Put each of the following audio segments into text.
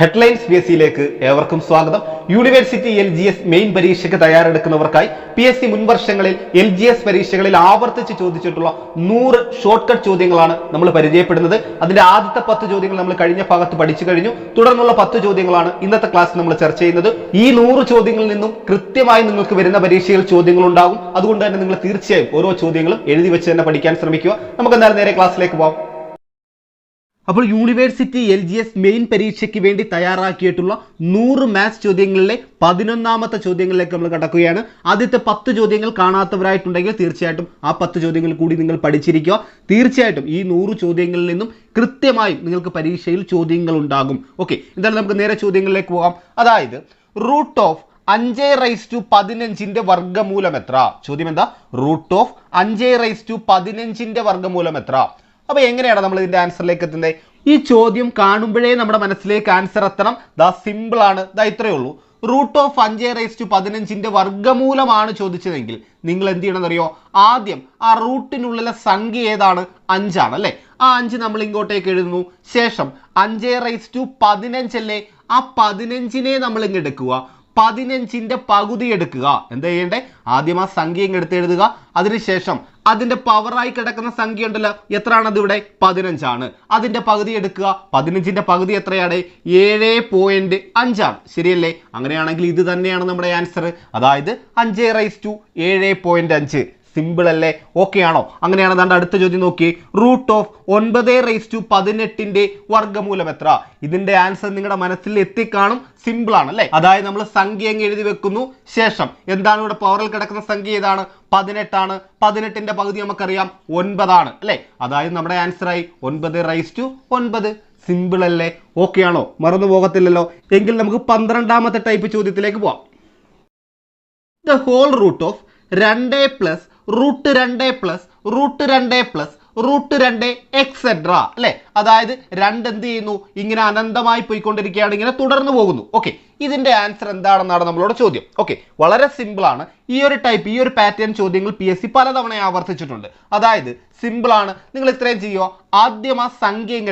Headlines P S സിയിലേക്ക് ഏവർക്കും സ്വാഗതം. University L G S main പരീക്ഷയ്ക്ക് തയ്യാറെടുക്കുന്നവർക്കായി പി എസ് സി മുൻവർഷങ്ങളിൽ എൽ ജി എസ് പരീക്ഷകളിൽ ആവർത്തിച്ച് ചോദിച്ചിട്ടുള്ള നൂറ് ഷോർട്ട് കട്ട് ചോദ്യങ്ങളാണ് നമ്മൾ പരിചയപ്പെടുന്നത്. അതിന്റെ ആദ്യത്തെ പത്ത് ചോദ്യങ്ങൾ നമ്മൾ കഴിഞ്ഞ ഭാഗത്ത് പഠിച്ചു കഴിഞ്ഞു. തുടർന്നുള്ള പത്ത് ചോദ്യങ്ങളാണ് ഇന്നത്തെ ക്ലാസ് നമ്മൾ ചർച്ച ചെയ്യുന്നത്. ഈ നൂറ് ചോദ്യങ്ങളിൽ നിന്നും കൃത്യമായി നിങ്ങൾക്ക് വരുന്ന പരീക്ഷയിൽ ചോദ്യങ്ങൾ ഉണ്ടാകും. അതുകൊണ്ട് തന്നെ നിങ്ങൾ തീർച്ചയായും ഓരോ ചോദ്യങ്ങളും എഴുതി വെച്ച് തന്നെ പഠിക്കാൻ ശ്രമിക്കുക. നമുക്ക് എന്തായാലും നേരെ ക്ലാസ്സിലേക്ക് പോകാം അപ്പോൾ university L G S main പരീക്ഷയ്ക്ക് വേണ്ടി തയ്യാറാക്കിയിട്ടുള്ള നൂറ് മാത്സ് ചോദ്യങ്ങളിലെ പതിനൊന്നാമത്തെ ചോദ്യങ്ങളിലേക്ക് നമ്മൾ കടക്കുകയാണ്. ആദ്യത്തെ പത്ത് ചോദ്യങ്ങൾ കാണാത്തവരായിട്ടുണ്ടെങ്കിൽ തീർച്ചയായിട്ടും ആ പത്ത് ചോദ്യങ്ങൾ കൂടി നിങ്ങൾ പഠിച്ചിരിക്കുക. തീർച്ചയായിട്ടും ഈ നൂറ് ചോദ്യങ്ങളിൽ നിന്നും കൃത്യമായും നിങ്ങൾക്ക് പരീക്ഷയിൽ ചോദ്യങ്ങൾ ഉണ്ടാകും. ഓക്കെ എന്തായാലും നമുക്ക് നേരെ ചോദ്യങ്ങളിലേക്ക് പോകാം. അതായത് റൂട്ട് ഓഫ് അഞ്ച് റൈസ് ടു പതിനഞ്ചിന്റെ വർഗമൂലം എത്ര? ചോദ്യം എന്താ? റൂട്ട് ഓഫ് അഞ്ച് റൈസ് ടു പതിനഞ്ചിന്റെ വർഗമൂലം എത്ര? അപ്പൊ എങ്ങനെയാണ് നമ്മൾ ഇതിന്റെ ആൻസറിലേക്ക് എത്തുന്നത് ഈ ചോദ്യം കാണുമ്പോഴേ നമ്മുടെ മനസ്സിലേക്ക് ആൻസർ എത്തണം. ദ സിമ്പിൾ ആണ്. ദാ ഇത്രയേ ഉള്ളൂ. റൂട്ട് ഓഫ് അഞ്ച് റേസ് ടു പതിനഞ്ചിന്റെ വർഗമൂലമാണ് ചോദിച്ചതെങ്കിൽ നിങ്ങൾ എന്ത് ചെയ്യണമെന്നറിയോ? ആദ്യം ആ റൂട്ടിനുള്ളിലെ സംഖ്യ ഏതാണ്? അഞ്ചാണ് അല്ലേ? ആ അഞ്ച് നമ്മൾ ഇങ്ങോട്ടേക്ക് എഴുതുന്നു. ശേഷം അഞ്ച് റേസ് ടു പതിനഞ്ചല്ലേ ആ പതിനഞ്ചിനെ നമ്മൾ ഇങ്ങ് എടുക്കുക. പതിനഞ്ചിന്റെ പകുതി എടുക്കുക. എന്താ ചെയ്യണ്ടേ? ആദ്യം ആ സംഖ്യ ഇങ്ങ് എടുത്ത് എഴുതുക. അതിനുശേഷം അതിന്റെ പവറായി കിടക്കുന്ന സംഖ്യ ഉണ്ടല്ലോ. എത്രയാണത് ഇവിടെ? പതിനഞ്ചാണ്. അതിന്റെ പകുതി എടുക്കുക. പതിനഞ്ചിന്റെ പകുതി എത്രയാണ്? ഏഴ് പോയിന്റ് അഞ്ചാണ്. ശരിയല്ലേ? അങ്ങനെയാണെങ്കിൽ ഇത് തന്നെയാണ് നമ്മുടെ ആൻസർ അതായത് അഞ്ച് റൈസ് ടു ഏഴ് പോയിന്റ് അഞ്ച്. സിമ്പിൾ അല്ലേ? ഓക്കെ ആണോ? അങ്ങനെയാണ് ദാണ്ട് അടുത്ത ചോദ്യം നോക്കി. റൂട്ട് ഓഫ് ഒൻപത് റേസ് ടു പതിനെട്ടിന്റെ വർഗമൂലം എത്ര? ഇതിന്റെ ആൻസർ നിങ്ങളുടെ മനസ്സിൽ എത്തിക്കാണും സിമ്പിൾ ആണ് അല്ലേ? അതായത് നമ്മൾ സംഖ്യ അങ്ങ് എഴുതി വെക്കുന്നു? ശേഷം. എന്താണ് ഇവിടെ പവറിൽ കിടക്കുന്ന സംഖ്യ ഏതാണ്? പതിനെട്ടാണ്. പതിനെട്ടിന്റെ പകുതി നമുക്കറിയാം. ഒൻപതാണ് അല്ലേ? അതായത് നമ്മുടെ ആൻസറായി ഒൻപത് റൈസ് ടു ഒൻപത്. സിമ്പിൾ അല്ലേ? ഓക്കെ ആണോ? മറന്നു പോകത്തില്ലല്ലോ? എങ്കിൽ നമുക്ക് പന്ത്രണ്ടാമത്തെ ടൈപ്പ് ചോദ്യത്തിലേക്ക് പോവാം. ദ ഹോൾ റൂട്ട് ഓഫ് രണ്ട് പ്ലസ് റൂട്ട് രണ്ട് പ്ലസ് റൂട്ട് രണ്ട് പ്ലസ് റൂട്ട് രണ്ട് എക്സെട്ര അല്ലെ? അതായത് രണ്ട് എന്ത് ചെയ്യുന്നു? ഇങ്ങനെ അനന്തമായി പോയിക്കൊണ്ടിരിക്കുകയാണ് ഇങ്ങനെ തുടർന്ന് പോകുന്നു. ഓക്കെ ഇതിന്റെ ആൻസർ എന്താണെന്നാണ് നമ്മളോട് ചോദ്യം. ഓക്കെ വളരെ സിമ്പിൾ ആണ്. ഈ ഒരു ടൈപ്പ് ഈ ഒരു പാറ്റേൺ ചോദ്യങ്ങൾ പി എസ് സി പലതവണ ആവർത്തിച്ചിട്ടുണ്ട്. അതായത് സിമ്പിൾ ആണ്. നിങ്ങൾ ഇത്രയും ചെയ്യുക. ആദ്യം ആ സംഖ്യ ഇങ്ങ്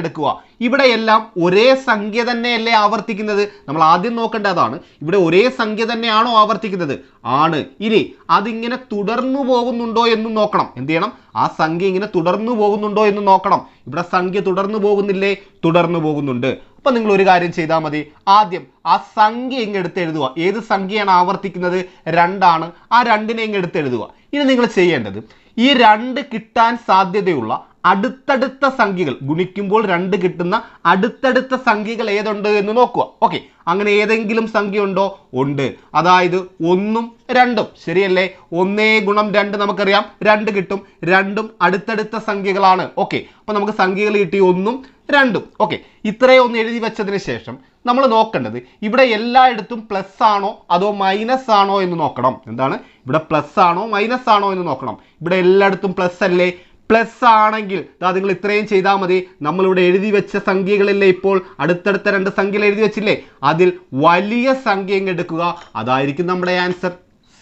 എടുക്കുക ഇവിടെ എല്ലാം ഒരേ സംഖ്യ തന്നെയല്ലേ ആവർത്തിക്കുന്നത്? നമ്മൾ ആദ്യം നോക്കേണ്ടതാണ് ഇവിടെ ഒരേ സംഖ്യ തന്നെയാണോ ആവർത്തിക്കുന്നത്? ആണ്. ഇനി അതിങ്ങനെ തുടർന്നു പോകുന്നുണ്ടോ എന്ന് നോക്കണം. എന്ത് ചെയ്യണം? ആ സംഖ്യ ഇങ്ങനെ തുടർന്നു പോകുന്നുണ്ടോ എന്ന് നോക്കണം. ഇവിടെ സംഖ്യ തുടർന്നു പോകുന്നില്ലേ? തുടർന്നു പോകുന്നുണ്ട്. അപ്പൊ നിങ്ങൾ ഒരു കാര്യം ചെയ്താൽ മതി. ആദ്യം ആ സംഖ്യ ഇങ്ങ് എടുത്ത് എഴുതുക. ഏത് സംഖ്യയാണ് ആവർത്തിക്കുന്നത്? രണ്ടാണ്. ആ രണ്ടിനെ ഇങ്ങ് എടുത്ത് എഴുതുക. ഇനി നിങ്ങൾ ചെയ്യേണ്ടത് ഈ രണ്ട് കിട്ടാൻ സാധ്യതയുള്ള അടുത്തടുത്ത സംഖ്യകൾ. ഗുണിക്കുമ്പോൾ രണ്ട് കിട്ടുന്ന അടുത്തടുത്ത സംഖ്യകൾ ഏതുണ്ട് എന്ന് നോക്കുക. ഓക്കെ അങ്ങനെ ഏതെങ്കിലും സംഖ്യ ഉണ്ടോ. ഉണ്ട് അതായത് ഒന്നും രണ്ടും. ശരിയല്ലേ? ഒന്നേ ഗുണം രണ്ട് നമുക്കറിയാം. രണ്ട് കിട്ടും. രണ്ടും അടുത്തടുത്ത സംഖ്യകളാണ്. ഓക്കെ അപ്പൊ നമുക്ക് സംഖ്യകൾ കിട്ടി ഒന്നും രണ്ടും. ഓക്കെ ഇത്രയും ഒന്ന് എഴുതി വെച്ചതിന് ശേഷം നമ്മൾ നോക്കേണ്ടത് ഇവിടെ എല്ലായിടത്തും പ്ലസ് ആണോ? അതോ മൈനസ് ആണോ എന്ന് നോക്കണം. എന്താണ്? ഇവിടെ പ്ലസ് ആണോ? മൈനസ് ആണോ എന്ന് നോക്കണം. ഇവിടെ എല്ലായിടത്തും പ്ലസ് അല്ലേ? പ്ലസ് ആണെങ്കിൽ ദാ നിങ്ങൾ ഇത്രയും ചെയ്താൽ മതി. നമ്മളിവിടെ എഴുതി വെച്ച സംഖ്യകളില്ലേ ഇപ്പോൾ? അടുത്തടുത്ത രണ്ട് സംഖ്യകൾ എഴുതി വെച്ചില്ലേ? അതിൽ വലിയ സംഖ്യ എടുക്കുക. അതായിരിക്കും നമ്മുടെ ആൻസർ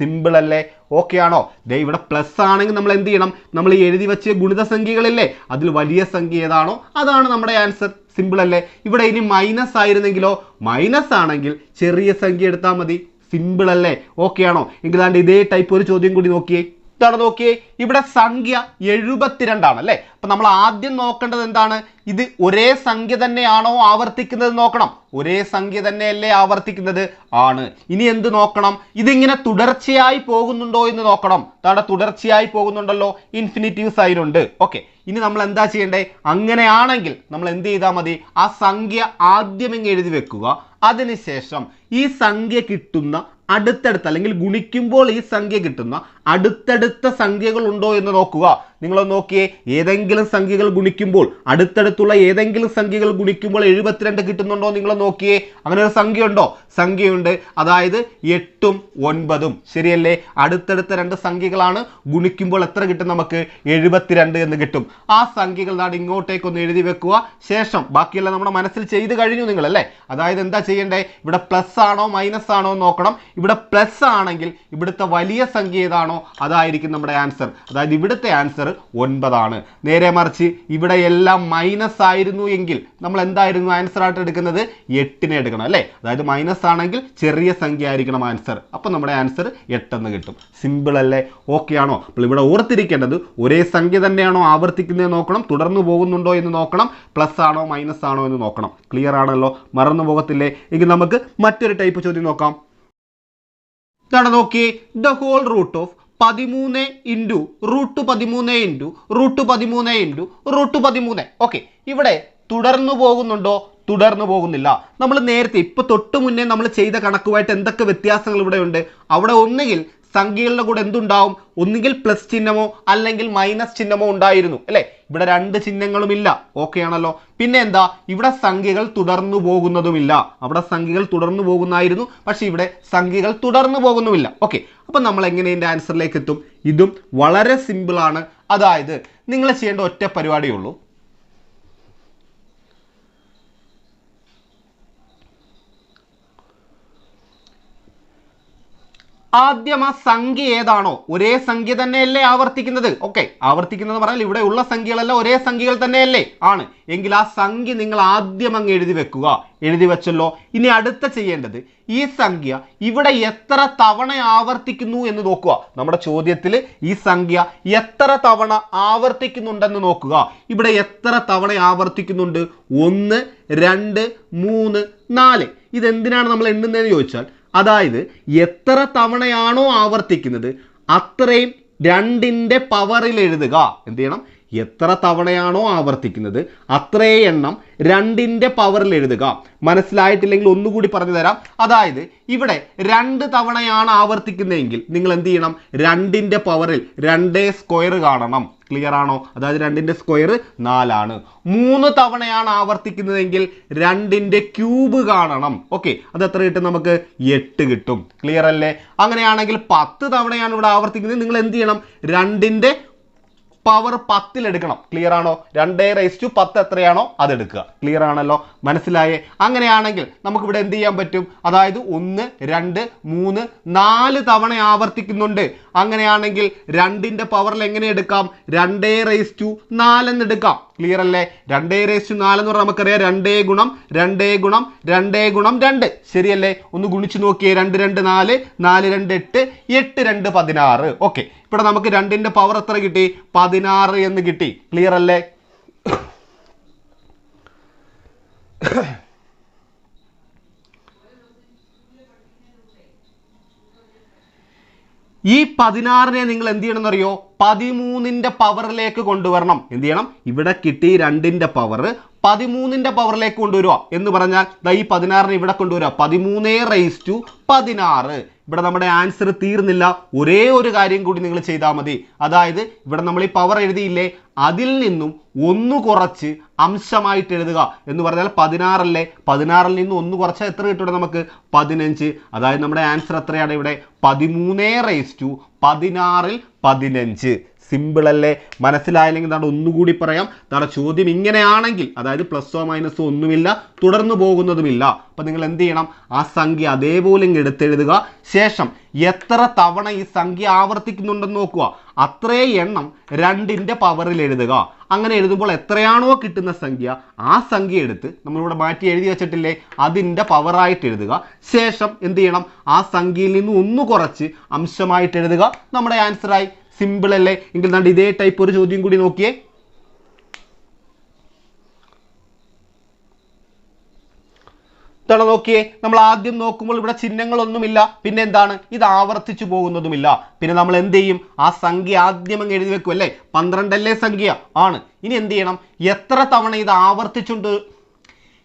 സിമ്പിൾ അല്ലേ? ഓക്കെ ആണോ? ദേ ഇവിടെ പ്ലസ് ആണെങ്കിൽ നമ്മൾ എന്ത് ചെയ്യണം? നമ്മൾ എഴുതി വെച്ച ഗുണിത സംഖ്യകളില്ലേ? അതിൽ വലിയ സംഖ്യ ഏതാണോ? അതാണ് നമ്മുടെ ആൻസർ സിമ്പിൾ അല്ലേ? ഇവിടെ ഇനി മൈനസ് ആയിരുന്നെങ്കിലോ? മൈനസ് ആണെങ്കിൽ ചെറിയ സംഖ്യ എടുത്താൽ മതി. സിമ്പിൾ അല്ലേ? ഓക്കെ ആണോ? എങ്കിലാണ്ട് ഇതേ ടൈപ്പ് ഒരു ചോദ്യം കൂടി നോക്കിയേ. ഇതാണ് നോക്കിയേ ഇവിടെ സംഖ്യ എഴുപത്തിരണ്ടാണ് അല്ലേ അപ്പൊ നമ്മൾ ആദ്യം നോക്കേണ്ടത് എന്താണ്? ഇത് ഒരേ സംഖ്യ തന്നെയാണോ ആവർത്തിക്കുന്നത് നോക്കണം. ഒരേ സംഖ്യ തന്നെയല്ലേ ആവർത്തിക്കുന്നത്? ആണ്. ഇനി എന്ത് നോക്കണം? ഇതിങ്ങനെ തുടർച്ചയായി പോകുന്നുണ്ടോ എന്ന് നോക്കണം. താടെ തുടർച്ചയായി പോകുന്നുണ്ടല്ലോ. ഇൻഫിനിറ്റീവ് സൈൻ ഉണ്ട്. ഓക്കെ. ഇനി നമ്മൾ എന്താ ചെയ്യേണ്ടേ? അങ്ങനെയാണെങ്കിൽ നമ്മൾ എന്ത് ചെയ്താൽ മതി? ആ സംഖ്യ ആദ്യം ഇങ്ങ് എഴുതി വെക്കുക. അതിനുശേഷം ഈ സംഖ്യ കിട്ടുന്ന അടുത്തടുത്ത് അല്ലെങ്കിൽ ഗുണിക്കുമ്പോൾ ഈ സംഖ്യ കിട്ടുന്ന അടുത്തടുത്ത സംഖ്യകൾ ഉണ്ടോ എന്ന് നോക്കുക. നിങ്ങൾ നോക്കിയേ ഏതെങ്കിലും സംഖ്യകൾ ഗുണിക്കുമ്പോൾ അടുത്തടുത്തുള്ള ഏതെങ്കിലും സംഖ്യകൾ ഗുണിക്കുമ്പോൾ എഴുപത്തിരണ്ട് കിട്ടുന്നുണ്ടോ നിങ്ങൾ നോക്കിയേ. അങ്ങനെ ഒരു സംഖ്യ ഉണ്ടോ സംഖ്യയുണ്ട്. അതായത് എട്ടും ഒൻപതും. ശരിയല്ലേ? അടുത്തടുത്ത രണ്ട് സംഖ്യകളാണ് ഗുണിക്കുമ്പോൾ എത്ര കിട്ടും നമുക്ക്? എഴുപത്തിരണ്ട് എന്ന് കിട്ടും. ആ സംഖ്യകൾ നാട് ഇങ്ങോട്ടേക്ക് ഒന്ന് എഴുതി വെക്കുക. ശേഷം ബാക്കിയെല്ലാം നമ്മുടെ മനസ്സിൽ ചെയ്ത് കഴിഞ്ഞു നിങ്ങൾ അല്ലേ? അതായത് എന്താ ചെയ്യേണ്ടേ? ഇവിടെ പ്ലസ് ആണോ മൈനസ് ആണോ നോക്കണം. ഇവിടെ പ്ലസ് ആണെങ്കിൽ ഇവിടുത്തെ വലിയ സംഖ്യ ഏതാണോ? അതായിരിക്കും നമ്മുടെ ആൻസർ അതായത് ഇവിടുത്തെ ആൻസർ ഒൻപതാണ്. നേരെ മറിച്ച് ഇവിടെ എല്ലാം മൈനസ് ആയിരുന്നു എങ്കിൽ നമ്മൾ എന്തായിരുന്നു ആൻസർ ആയിട്ട് എടുക്കുന്നത്? എട്ടിനെ എടുക്കണം അല്ലേ? അതായത് മൈനസ് ആണെങ്കിൽ ചെറിയ സംഖ്യ ആയിരിക്കണം ആൻസർ അപ്പോൾ നമ്മുടെ ആൻസർ എട്ടെന്ന് കിട്ടും. സിമ്പിൾ അല്ലേ? ഓക്കെ ആണോ? അപ്പോൾ ഇവിടെ ഓർത്തിരിക്കേണ്ടത് ഒരേ സംഖ്യ തന്നെയാണോ ആവർത്തിക്കുന്നത് നോക്കണം? തുടർന്ന് പോകുന്നുണ്ടോ എന്ന് നോക്കണം. പ്ലസ് ആണോ മൈനസ് ആണോ എന്ന് നോക്കണം. ക്ലിയർ ആണല്ലോ? മറന്നു പോകത്തില്ലേ? എങ്കിൽ നമുക്ക് മറ്റൊരു ടൈപ്പ് ചോദ്യം നോക്കാം. ഇതാണ് നോക്കി ദ ഹോൾ റൂട്ട് ഓഫ് പതിമൂന്ന് ഇന്റു റൂട്ട് പതിമൂന്ന് ഇന്റു റൂട്ട് പതിമൂന്ന് ഇന്റു റൂട്ട് പതിമൂന്ന്. ഓക്കെ ഇവിടെ തുടർന്നു പോകുന്നുണ്ടോ? തുടർന്നു പോകുന്നില്ല. നമ്മൾ നേരത്തെ ഇപ്പോൾ തൊട്ട് മുന്നേ നമ്മൾ ചെയ്ത കണക്കുമായിട്ട് എന്തൊക്കെ വ്യത്യാസങ്ങൾ ഇവിടെ ഉണ്ട് അവിടെ ഒന്നുകിൽ സംഖ്യകളുടെ കൂടെ എന്തുണ്ടാവും? ഒന്നുകിൽ പ്ലസ് ചിഹ്നമോ അല്ലെങ്കിൽ മൈനസ് ചിഹ്നമോ ഉണ്ടായിരുന്നു. അല്ലേ? ഇവിടെ രണ്ട് ചിഹ്നങ്ങളും ഇല്ല ഓക്കെ ആണല്ലോ. പിന്നെ എന്താ? ഇവിടെ സംഖ്യകൾ തുടർന്നു പോകുന്നതുമില്ല. അവിടെ സംഖ്യകൾ തുടർന്നു പോകുന്നായിരുന്നു പക്ഷെ ഇവിടെ സംഖ്യകൾ തുടർന്നു പോകുന്നുമില്ല. ഓക്കെ അപ്പൊ നമ്മൾ എങ്ങനെ ഇതിന്റെ ആൻസറിലേക്ക് എത്തും? ഇതും വളരെ സിമ്പിൾ ആണ്. അതായത് നിങ്ങൾ ചെയ്യേണ്ട ഒറ്റ പരിപാടിയേ ആദ്യം ആ സംഖ്യ ഏതാണോ? ഒരേ സംഖ്യ തന്നെയല്ലേ ആവർത്തിക്കുന്നത്? ഓക്കെ ആവർത്തിക്കുന്നത് പറഞ്ഞാൽ ഇവിടെ ഉള്ള സംഖ്യകളെല്ലാം ഒരേ സംഖ്യകൾ തന്നെയല്ലേ ആണ്. എങ്കിൽ ആ സംഖ്യ നിങ്ങൾ ആദ്യം അങ്ങ് എഴുതി വെക്കുക. എഴുതി വെച്ചല്ലോ. ഇനി അടുത്ത ചെയ്യേണ്ടത് ഈ സംഖ്യ ഇവിടെ എത്ര തവണ ആവർത്തിക്കുന്നു എന്ന് നോക്കുക. നമ്മുടെ ചോദ്യത്തിൽ ഈ സംഖ്യ എത്ര തവണ ആവർത്തിക്കുന്നുണ്ടെന്ന് നോക്കുക. ഇവിടെ എത്ര തവണ ആവർത്തിക്കുന്നുണ്ട്? ഒന്ന് രണ്ട് മൂന്ന് നാല്. ഇതെന്തിനാണ് നമ്മൾ എണ്ണുന്നതെന്ന് ചോദിച്ചാൽ അതായത് എത്ര തവണയാണോ ആവർത്തിക്കുന്നത് അത്രയും രണ്ടിന്റെ പവറിൽ എഴുതുക. എന്ത് ചെയ്യണം? എത്ര തവണയാണോ ആവർത്തിക്കുന്നത് അത്രേ എണ്ണം രണ്ടിന്റെ പവറിൽ എഴുതുക. മനസ്സിലായിട്ടില്ലെങ്കിൽ ഒന്നുകൂടി പറഞ്ഞു തരാം. അതായത് ഇവിടെ രണ്ട് തവണയാണ് ആവർത്തിക്കുന്നതെങ്കിൽ നിങ്ങൾ എന്ത് ചെയ്യണം? രണ്ടിന്റെ പവറിൽ രണ്ടേ സ്ക്വയർ കാണണം. ക്ലിയർ ആണോ? അതായത് രണ്ടിന്റെ സ്ക്വയർ നാലാണ്. മൂന്ന് തവണയാണ് ആവർത്തിക്കുന്നതെങ്കിൽ രണ്ടിന്റെ ക്യൂബ് കാണണം. ഓക്കെ അത് എത്ര കിട്ടും നമുക്ക്? എട്ട് കിട്ടും. ക്ലിയർ അല്ലേ? അങ്ങനെയാണെങ്കിൽ പത്ത് തവണയാണ് ഇവിടെ ആവർത്തിക്കുന്നത്. നിങ്ങൾ എന്ത് ചെയ്യണം? രണ്ടിന്റെ പവർ പത്തിലെടുക്കണം ക്ലിയർ ആണോ? രണ്ടേ റേസ് ടു പത്ത് എത്രയാണോ? അതെടുക്കുക ക്ലിയർ ആണല്ലോ? മനസ്സിലായേ? അങ്ങനെയാണെങ്കിൽ നമുക്ക് ഇവിടെ എന്ത് ചെയ്യാൻ പറ്റും? അതായത് ഒന്ന് രണ്ട് മൂന്ന് നാല് തവണ ആവർത്തിക്കുന്നുണ്ട്. അങ്ങനെയാണെങ്കിൽ രണ്ടിന്റെ പവറിൽ എങ്ങനെ എടുക്കാം? രണ്ടേ റേസ് ടു നാലെന്ന് എടുക്കാം. ക്ലിയർ അല്ലേ? രണ്ടേ റേസ് ടു നാലെന്ന് പറഞ്ഞാൽ നമുക്കറിയാം. രണ്ടേ ഗുണം രണ്ടേ ഗുണം രണ്ടേ ഗുണം രണ്ട്. ശരിയല്ലേ? ഒന്ന് ഗുണിച്ച് നോക്കിയേ. രണ്ട് രണ്ട് നാല്. നാല് രണ്ട് എട്ട്. എട്ട് രണ്ട് പതിനാറ്. ഓക്കെ ഇവിടെ നമുക്ക് രണ്ടിന്റെ പവർ എത്ര കിട്ടി? പതിനാറ് എന്ന് കിട്ടി. ക്ലിയർ അല്ലേ? ഈ പതിനാറിനെ നിങ്ങൾ എന്ത് ചെയ്യണം എന്നറിയോ പതിമൂന്നിന്റെ പവറിലേക്ക് കൊണ്ടുവരണം. എന്ത് ചെയ്യണം? ഇവിടെ കിട്ടി രണ്ടിന്റെ പവർ പതിമൂന്നിന്റെ പവറിലേക്ക് കൊണ്ടുവരിക എന്ന് പറഞ്ഞാൽ ദാ ഈ പതിനാറിനെ ഇവിടെ കൊണ്ടുവരിക പതിമൂന്നേ റേസ് ടു പതിനാറ്. ഇവിടെ നമ്മുടെ ആൻസർ തീർന്നില്ല. ഒരേ ഒരു കാര്യം കൂടി നിങ്ങൾ ചെയ്താൽ മതി. അതായത് ഇവിടെ നമ്മൾ ഈ പവർ എഴുതിയില്ലേ? അതിൽ നിന്നും ഒന്ന് കുറച്ച് അംശമായിട്ട് എഴുതുക എന്ന് പറഞ്ഞാൽ പതിനാറല്ലേ? പതിനാറിൽ നിന്ന് ഒന്ന് കുറച്ച് എത്ര കിട്ടും നമുക്ക്? പതിനഞ്ച്. അതായത് നമ്മുടെ ആൻസർ എത്രയാണ് ഇവിടെ? പതിമൂന്നേ റേസ് ടു പതിനാറിൽ പതിനഞ്ച്. സിമ്പിൾ അല്ലേ? മനസ്സിലായില്ലെങ്കിൽ നമ്മുടെ ഒന്നുകൂടി പറയാം. നമ്മുടെ ചോദ്യം ഇങ്ങനെയാണെങ്കിൽ അതായത് പ്ലസ്സോ മൈനസോ ഒന്നുമില്ല തുടർന്നു പോകുന്നതുമില്ല. അപ്പം നിങ്ങൾ എന്ത് ചെയ്യണം? ആ സംഖ്യ അതേപോലെ എടുത്തെഴുതുക. ശേഷം എത്ര തവണ ഈ സംഖ്യ ആവർത്തിക്കുന്നുണ്ടെന്ന് നോക്കുക. അത്രേ എണ്ണം രണ്ടിന്റെ പവറിൽ എഴുതുക. അങ്ങനെ എഴുതുമ്പോൾ എത്രയാണോ കിട്ടുന്ന സംഖ്യ ആ സംഖ്യ എടുത്ത് നമ്മളിവിടെ മാറ്റി എഴുതി വെച്ചിട്ടില്ലേ? അതിന്റെ പവറായിട്ട് എഴുതുക. ശേഷം എന്ത് ചെയ്യണം? ആ സംഖ്യയിൽ നിന്ന് ഒന്ന് കുറച്ച് അംശമായിട്ട് എഴുതുക. നമ്മുടെ ആൻസറായി സിമ്പിൾ അല്ലേ? എങ്കിൽ നാണ്ട് ഇതേ ടൈപ്പ് ഒരു ചോദ്യം കൂടി നോക്കിയേ. ഇതാണ് നോക്കിയേ നമ്മൾ ആദ്യം നോക്കുമ്പോൾ ഇവിടെ ചിഹ്നങ്ങളൊന്നുമില്ല. പിന്നെ എന്താണ്? ഇത് ആവർത്തിച്ചു പോകുന്നതുമില്ല. പിന്നെ നമ്മൾ എന്ത് ചെയ്യും? ആ സംഖ്യ ആദ്യം അങ്ങ് എഴുതി വെക്കും അല്ലേ? പന്ത്രണ്ടല്ലേ സംഖ്യ? ആണ്. ഇനി എന്ത് ചെയ്യണം? എത്ര തവണ ഇത് ആവർത്തിച്ചുണ്ട്?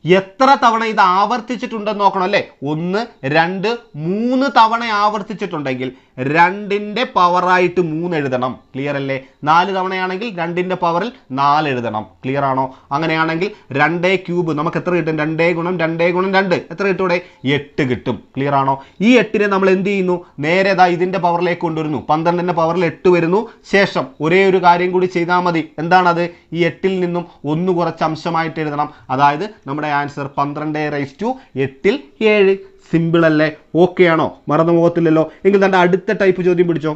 എത്ര തവണ ഇത് ആവർത്തിച്ചിട്ടുണ്ടെന്ന് നോക്കണം അല്ലേ? ഒന്ന് രണ്ട് മൂന്ന് തവണ ആവർത്തിച്ചിട്ടുണ്ടെങ്കിൽ രണ്ടിന്റെ പവറായിട്ട് മൂന്ന് എഴുതണം. ക്ലിയർ അല്ലേ? നാല് തവണയാണെങ്കിൽ രണ്ടിന്റെ പവറിൽ നാല് എഴുതണം. ക്ലിയർ ആണോ? അങ്ങനെയാണെങ്കിൽ രണ്ടേ ക്യൂബ് നമുക്ക് എത്ര കിട്ടും? രണ്ടേ ഗുണം രണ്ടേ ഗുണം രണ്ട്. എത്ര കിട്ടും ഇവിടെ എട്ട് കിട്ടും. ക്ലിയർ ആണോ? ഈ എട്ടിനെ നമ്മൾ എന്ത് ചെയ്യുന്നു? നേരെ ഇതാ ഇതിന്റെ പവറിലേക്ക് കൊണ്ടുവരുന്നു. പന്ത്രണ്ടിന്റെ പവറിൽ എട്ട് വരുന്നു. ശേഷം ഒരേ ഒരു കാര്യം കൂടി ചെയ്താൽ മതി. എന്താണത്? ഈ എട്ടിൽ നിന്നും ഒന്ന് കുറച്ച് അംശമായിട്ട് എഴുതണം. അതായത് നമ്മുടെ ആൻസർ പന്ത്രണ്ട് റൈസ് ടു എട്ടിൽ ഏഴ്. സിമ്പിൾ അല്ലേ? ഓക്കെ ആണോ? മറന്നു പോകത്തില്ലല്ലോ എങ്കിൽ തന്റെ അടുത്ത ടൈപ്പ് ചോദ്യം പിടിച്ചോ?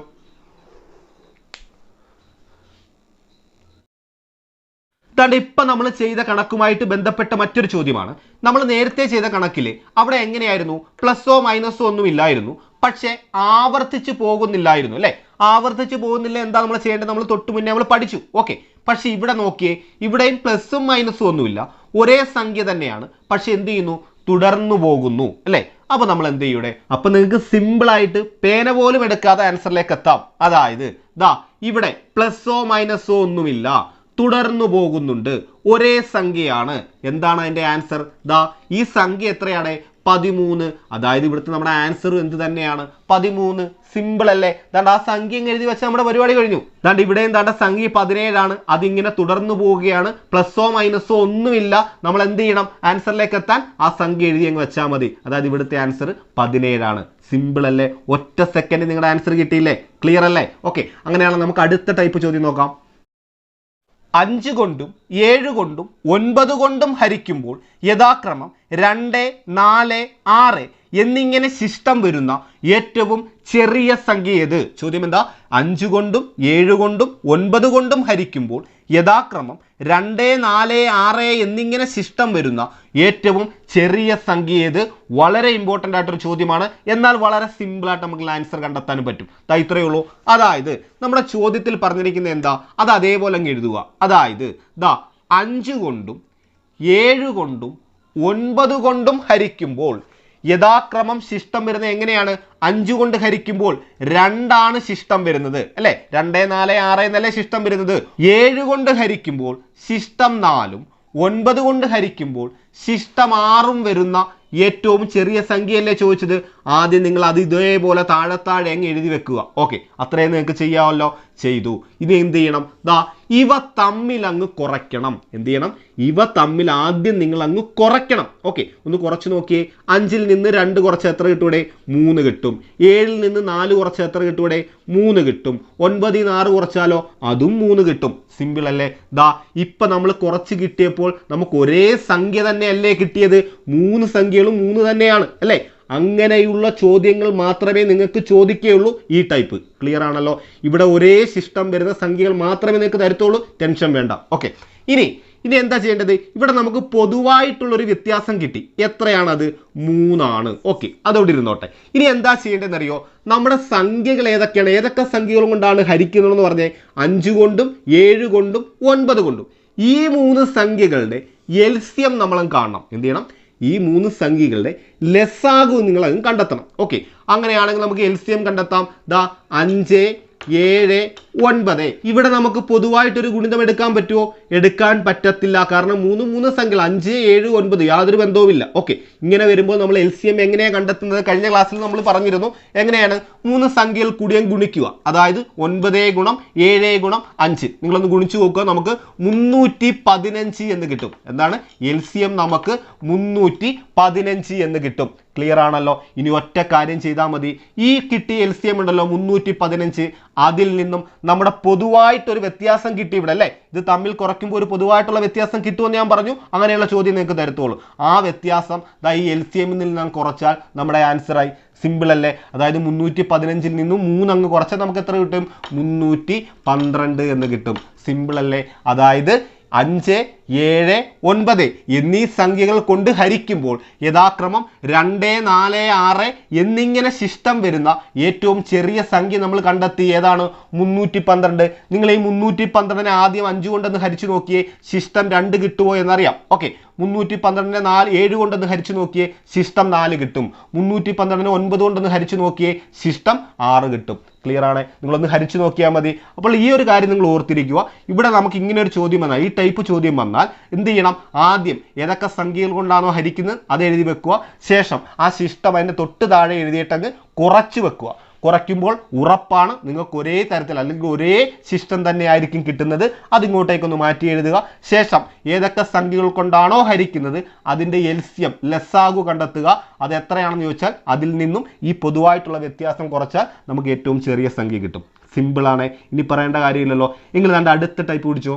തണ്ട് ഇപ്പൊ നമ്മൾ ചെയ്ത കണക്കുമായിട്ട് ബന്ധപ്പെട്ട മറ്റൊരു ചോദ്യമാണ്. നമ്മൾ നേരത്തെ ചെയ്ത കണക്കിൽ അവിടെ എങ്ങനെയായിരുന്നു? പ്ലസോ മൈനസോ ഒന്നും ഇല്ലായിരുന്നു. പക്ഷേ ആവർത്തിച്ച് പോകുന്നില്ലായിരുന്നു അല്ലെ? ആവർത്തിച്ച് പോകുന്നില്ല എന്താ നമ്മൾ ചെയ്യേണ്ടത്? നമ്മൾ തൊട്ട് മുന്നേ നമ്മൾ പഠിച്ചു. ഓക്കെ പക്ഷെ ഇവിടെ നോക്കിയേ ഇവിടെയും പ്ലസും മൈനസും ഒന്നുമില്ല. ഒരേ സംഖ്യ തന്നെയാണ്. പക്ഷെ എന്ത് ചെയ്യുന്നു? തുടർന്നു പോകുന്നു. അല്ലെ? അപ്പൊ നമ്മൾ എന്ത് ചെയ്യൂടെ? അപ്പോൾ നിങ്ങൾക്ക് സിമ്പിൾ ആയിട്ട് പേന പോലും എടുക്കാതെ ആൻസറിലേക്ക് എത്താം. അതായത് ദാ ഇവിടെ പ്ലസോ മൈനസോ ഒന്നുമില്ല. തുടർന്നു പോകുന്നുണ്ട്. ഒരേ സംഖ്യയാണ്. എന്താണ് അതിന്റെ ആൻസർ ദാ ഈ സംഖ്യ എത്രയാണ്? പതിമൂന്ന്. അതായത് ഇവിടുത്തെ നമ്മുടെ ആൻസർ എന്ത് തന്നെയാണ്? പതിമൂന്ന്. സിമ്പിൾ അല്ലേ? ദാണ്ട് ആ സംഖ്യ ഇങ്ങനെ എഴുതി വെച്ച നമ്മുടെ പരിപാടി കഴിഞ്ഞു. ദാണ്ട് ഇവിടെയും ദാണ്ട സംഖ്യ പതിനേഴാണ്. അതിങ്ങനെ തുടർന്നു പോവുകയാണ്. പ്ലസോ മൈനസോ ഒന്നുമില്ല. നമ്മൾ എന്ത് ചെയ്യണം? ആൻസറിലേക്ക് എത്താൻ ആ സംഖ്യ എഴുതി അങ്ങ് വെച്ചാൽ മതി. അതായത് ഇവിടുത്തെ ആൻസർ പതിനേഴാണ്. സിമ്പിൾ അല്ലേ? ഒറ്റ സെക്കൻഡ് നിങ്ങളുടെ ആൻസർ കിട്ടിയില്ലേ? ക്ലിയർ അല്ലേ? ഓക്കെ അങ്ങനെയാണെങ്കിൽ നമുക്ക് അടുത്ത ടൈപ്പ് ചോദ്യം നോക്കാം. അഞ്ച് കൊണ്ടും ഏഴ് കൊണ്ടും ഒൻപത് കൊണ്ടും ഹരിക്കുമ്പോൾ യഥാക്രമം രണ്ട് നാല് ആറ് എന്നിങ്ങനെ ശിഷ്ടം വരുന്ന ഏറ്റവും ചെറിയ സംഖ്യ ഏത്? ചോദ്യം എന്താ? അഞ്ച് കൊണ്ടും ഏഴ് കൊണ്ടും ഒൻപത് കൊണ്ടും ഹരിക്കുമ്പോൾ യഥാക്രമം രണ്ട് നാല് ആറ് എന്നിങ്ങനെ ശിഷ്ടം വരുന്ന ഏറ്റവും ചെറിയ സംഖ്യ ഏത്? വളരെ ഇമ്പോർട്ടന്റ് ആയിട്ടൊരു ചോദ്യമാണ്. എന്നാൽ വളരെ സിമ്പിളായിട്ട് നമുക്ക് ആൻസർ കണ്ടെത്താനും പറ്റും. ദാ ഇത്രയേ ഉള്ളൂ. അതായത് നമ്മുടെ ചോദ്യത്തിൽ പറഞ്ഞിരിക്കുന്നത് എന്താ? അത് അതേപോലെ അങ്ങ് എഴുതുക. അതായത് ദാ അഞ്ച് കൊണ്ടും ഏഴ് കൊണ്ടും ഒൻപത് കൊണ്ടും ഹരിക്കുമ്പോൾ യഥാക്രമം ശിഷ്ടം വരുന്നത് എങ്ങനെയാണ്? അഞ്ചു കൊണ്ട് ഹരിക്കുമ്പോൾ രണ്ടാണ് ശിഷ്ടം വരുന്നത്. അല്ലെ? രണ്ട് നാല് ആറ് എന്നല്ലേ ശിഷ്ടം വരുന്നത്? ഏഴ് കൊണ്ട് ഹരിക്കുമ്പോൾ ശിഷ്ടം നാലും ഒൻപത് കൊണ്ട് ഹരിക്കുമ്പോൾ ശിഷ്ടം ആറും വരുന്ന ഏറ്റവും ചെറിയ സംഖ്യയല്ലേ ചോദിച്ചത്? ആദ്യം നിങ്ങൾ അത് ഇതേപോലെ താഴെ താഴെ അങ്ങ് എഴുതി വെക്കുക. ഓക്കെ അത്രയും നിങ്ങൾക്ക് ചെയ്യാമല്ലോ. ചെയ്തു. ഇനി എന്ത് ചെയ്യണം? ദാ ഇവ തമ്മിൽ അങ്ങ് കുറയ്ക്കണം. എന്ത് ചെയ്യണം? ഇവ തമ്മിൽ ആദ്യം നിങ്ങൾ അങ്ങ് കുറയ്ക്കണം. ഓക്കെ ഒന്ന് കുറച്ച് നോക്കിയേ. അഞ്ചിൽ നിന്ന് രണ്ട് കുറച്ച് എത്ര കിട്ടൂടെ? മൂന്ന് കിട്ടും. ഏഴിൽ നിന്ന് നാല് കുറച്ച് എത്ര കിട്ടൂടെ? മൂന്ന് കിട്ടും. ഒൻപതിൽ നിന്ന് ആറ് കുറച്ചാലോ? അതും മൂന്ന് കിട്ടും. സിമ്പിൾ അല്ലേ? ദാ ഇപ്പം നമ്മൾ കുറച്ച് കിട്ടിയപ്പോൾ നമുക്ക് ഒരേ സംഖ്യ തന്നെയല്ലേ കിട്ടിയത്? മൂന്ന് സംഖ്യകളും മൂന്ന് തന്നെയാണ്. അല്ലേ? അങ്ങനെയുള്ള ചോദ്യങ്ങൾ മാത്രമേ നിങ്ങൾക്ക് ചോദിക്കുകയുള്ളൂ ഈ ടൈപ്പ് ക്ലിയർ ആണല്ലോ? ഇവിടെ ഒരേ സിസ്റ്റം വരുന്ന സംഖ്യകൾ മാത്രമേ നിങ്ങൾക്ക് തരത്തുള്ളൂ. ടെൻഷൻ വേണ്ട. ഓക്കെ ഇനി ഇനി എന്താ ചെയ്യേണ്ടത്? ഇവിടെ നമുക്ക് പൊതുവായിട്ടുള്ളൊരു വ്യത്യാസം കിട്ടി. എത്രയാണത്? മൂന്നാണ്. ഓക്കെ അതോടെ ഇരുന്നോട്ടെ. ഇനി എന്താ ചെയ്യേണ്ടതെന്ന് അറിയോ നമ്മുടെ സംഖ്യകൾ ഏതൊക്കെയാണ്? ഏതൊക്കെ സംഖ്യകൾ കൊണ്ടാണ് ഹരിക്കുന്നതെന്ന് പറഞ്ഞേ? അഞ്ച് കൊണ്ടും ഏഴ് കൊണ്ടും ഒൻപത് കൊണ്ടും. ഈ മൂന്ന് സംഖ്യകളുടെ എൽസ്യം നമ്മളും കാണണം. എന്ത് ചെയ്യണം? ഈ മൂന്ന് സംഖ്യകളുടെ ലെസ്സാകും നിങ്ങൾ അങ്ങ് കണ്ടെത്തണം. ഓക്കെ. അങ്ങനെയാണെങ്കിൽ നമുക്ക് എൽ സി എം കണ്ടെത്താം. ദാ അഞ്ച് ഏഴ് ഒൻപത്. ഇവിടെ നമുക്ക് പൊതുവായിട്ടൊരു ഗുണിതം എടുക്കാൻ പറ്റുമോ? എടുക്കാൻ പറ്റത്തില്ല. കാരണം മൂന്ന് മൂന്ന് സംഖ്യകൾ. അഞ്ച് ഏഴ് ഒൻപത്. യാതൊരു ബന്ധവുമില്ല. ഓക്കെ ഇങ്ങനെ വരുമ്പോൾ നമ്മൾ എൽ സി എം എങ്ങനെയാണ് കണ്ടെത്തുന്നത്? കഴിഞ്ഞ ക്ലാസ്സിൽ നമ്മൾ പറഞ്ഞിരുന്നു. എങ്ങനെയാണ്? മൂന്ന് സംഖ്യകൾ കൂടിയും ഗുണിക്കുക. അതായത് ഒൻപത് ഗുണം ഏഴ് ഗുണം അഞ്ച്. നിങ്ങളൊന്ന് ഗുണിച്ചു നോക്കുക. നമുക്ക് മുന്നൂറ്റി പതിനഞ്ച് എന്ന് കിട്ടും. എന്താണ്? എൽ സി എം നമുക്ക് മുന്നൂറ്റി പതിനഞ്ച് എന്ന് കിട്ടും. ക്ലിയർ ആണല്ലോ? ഇനി ഒറ്റ കാര്യം ചെയ്താൽ മതി. ഈ കിട്ടിയ എൽ സി എം ഉണ്ടല്ലോ മുന്നൂറ്റി പതിനഞ്ച്. അതിൽ നിന്നും നമ്മുടെ പൊതുവായിട്ടൊരു വ്യത്യാസം കിട്ടി ഇവിടെ അല്ലേ? ഇത് തമ്മിൽ കുറയ്ക്കുമ്പോൾ ഒരു പൊതുവായിട്ടുള്ള വ്യത്യാസം കിട്ടുമെന്ന് ഞാൻ പറഞ്ഞു. അങ്ങനെയുള്ള ചോദ്യം നിങ്ങൾക്ക് തരത്തുള്ളൂ. ആ വ്യത്യാസം ദാ ഈ എൽ സി എമ്മിൽ നിന്ന് കുറച്ചാൽ നമ്മുടെ ആൻസറായി സിമ്പിൾ അല്ലേ? അതായത് മുന്നൂറ്റി പതിനഞ്ചിൽ നിന്നും മൂന്നങ്ങ് കുറച്ചാൽ നമുക്ക് എത്ര കിട്ടും? മുന്നൂറ്റി പന്ത്രണ്ട് എന്ന് കിട്ടും. സിമ്പിൾ അല്ലേ? അതായത് അഞ്ച് ഏഴ് ഒൻപത് എന്നീ സംഖ്യകൾ കൊണ്ട് ഹരിക്കുമ്പോൾ യഥാക്രമം രണ്ട് നാല് ആറ് എന്നിങ്ങനെ ശിഷ്ടം വരുന്ന ഏറ്റവും ചെറിയ സംഖ്യ നമ്മൾ കണ്ടെത്തി. ഏതാണ്? മുന്നൂറ്റി പന്ത്രണ്ട്. നിങ്ങൾ ഈ മുന്നൂറ്റി പന്ത്രണ്ടിനെ ആദ്യം അഞ്ച് കൊണ്ടൊന്ന് ഹരിച്ചു നോക്കിയേ ശിഷ്ടം രണ്ട് കിട്ടുമോ എന്നറിയാം. ഓക്കെ. മുന്നൂറ്റി പന്ത്രണ്ടിനെ നാല് ഏഴ് കൊണ്ടൊന്ന് ഹരിച്ചു നോക്കിയേ ശിഷ്ടം നാല് കിട്ടും. മുന്നൂറ്റി പന്ത്രണ്ടിനെ ഒൻപത് കൊണ്ടൊന്ന് ഹരിച്ചു നോക്കിയേ ശിഷ്ടം ആറ് കിട്ടും. ക്ലിയർ ആണ്. നിങ്ങളൊന്ന് ഹരിച്ചു നോക്കിയാൽ മതി. അപ്പോൾ ഈ ഒരു കാര്യം നിങ്ങൾ ഓർത്തിരിക്കുക. ഇവിടെ നമുക്ക് ഇങ്ങനെ ഒരു ചോദ്യം വന്നാൽ ഈ ടൈപ്പ് ചോദ്യം വന്നാൽ എന്ത് ചെയ്യണം? ആദ്യം ഏതൊക്കെ സംഖ്യകൾ കൊണ്ടാണോ ഹരിക്കുന്നത്? അത് എഴുതി വെക്കുക. ശേഷം ആ ശിഷ്ടം അതിന്റെ തൊട്ട് താഴെ എഴുതിയിട്ടങ്ങ് കുറച്ച് വെക്കുക. കുറയ്ക്കുമ്പോൾ ഉറപ്പാണ് നിങ്ങൾക്ക് ഒരേ തരത്തിൽ അല്ലെങ്കിൽ ഒരേ ശിഷ്ടം തന്നെ ആയിരിക്കും കിട്ടുന്നത്. അതിങ്ങോട്ടേക്കൊന്ന് മാറ്റി എഴുതുക. ശേഷം ഏതൊക്കെ സംഖ്യകൾ കൊണ്ടാണോ ഹരിക്കുന്നത് അതിന്റെ എൽസ്യം ലെസ്സാകു കണ്ടെത്തുക. അത് എത്രയാണെന്ന് ചോദിച്ചാൽ അതിൽ നിന്നും ഈ പൊതുവായിട്ടുള്ള വ്യത്യാസം കുറച്ചാൽ നമുക്ക് ഏറ്റവും ചെറിയ സംഖ്യ കിട്ടും. സിമ്പിളാണ് ഇനി പറയേണ്ട കാര്യമില്ലല്ലോ. എങ്കിൽ അതിന്റെ അടുത്ത ടൈപ്പ് പിടിച്ചോ?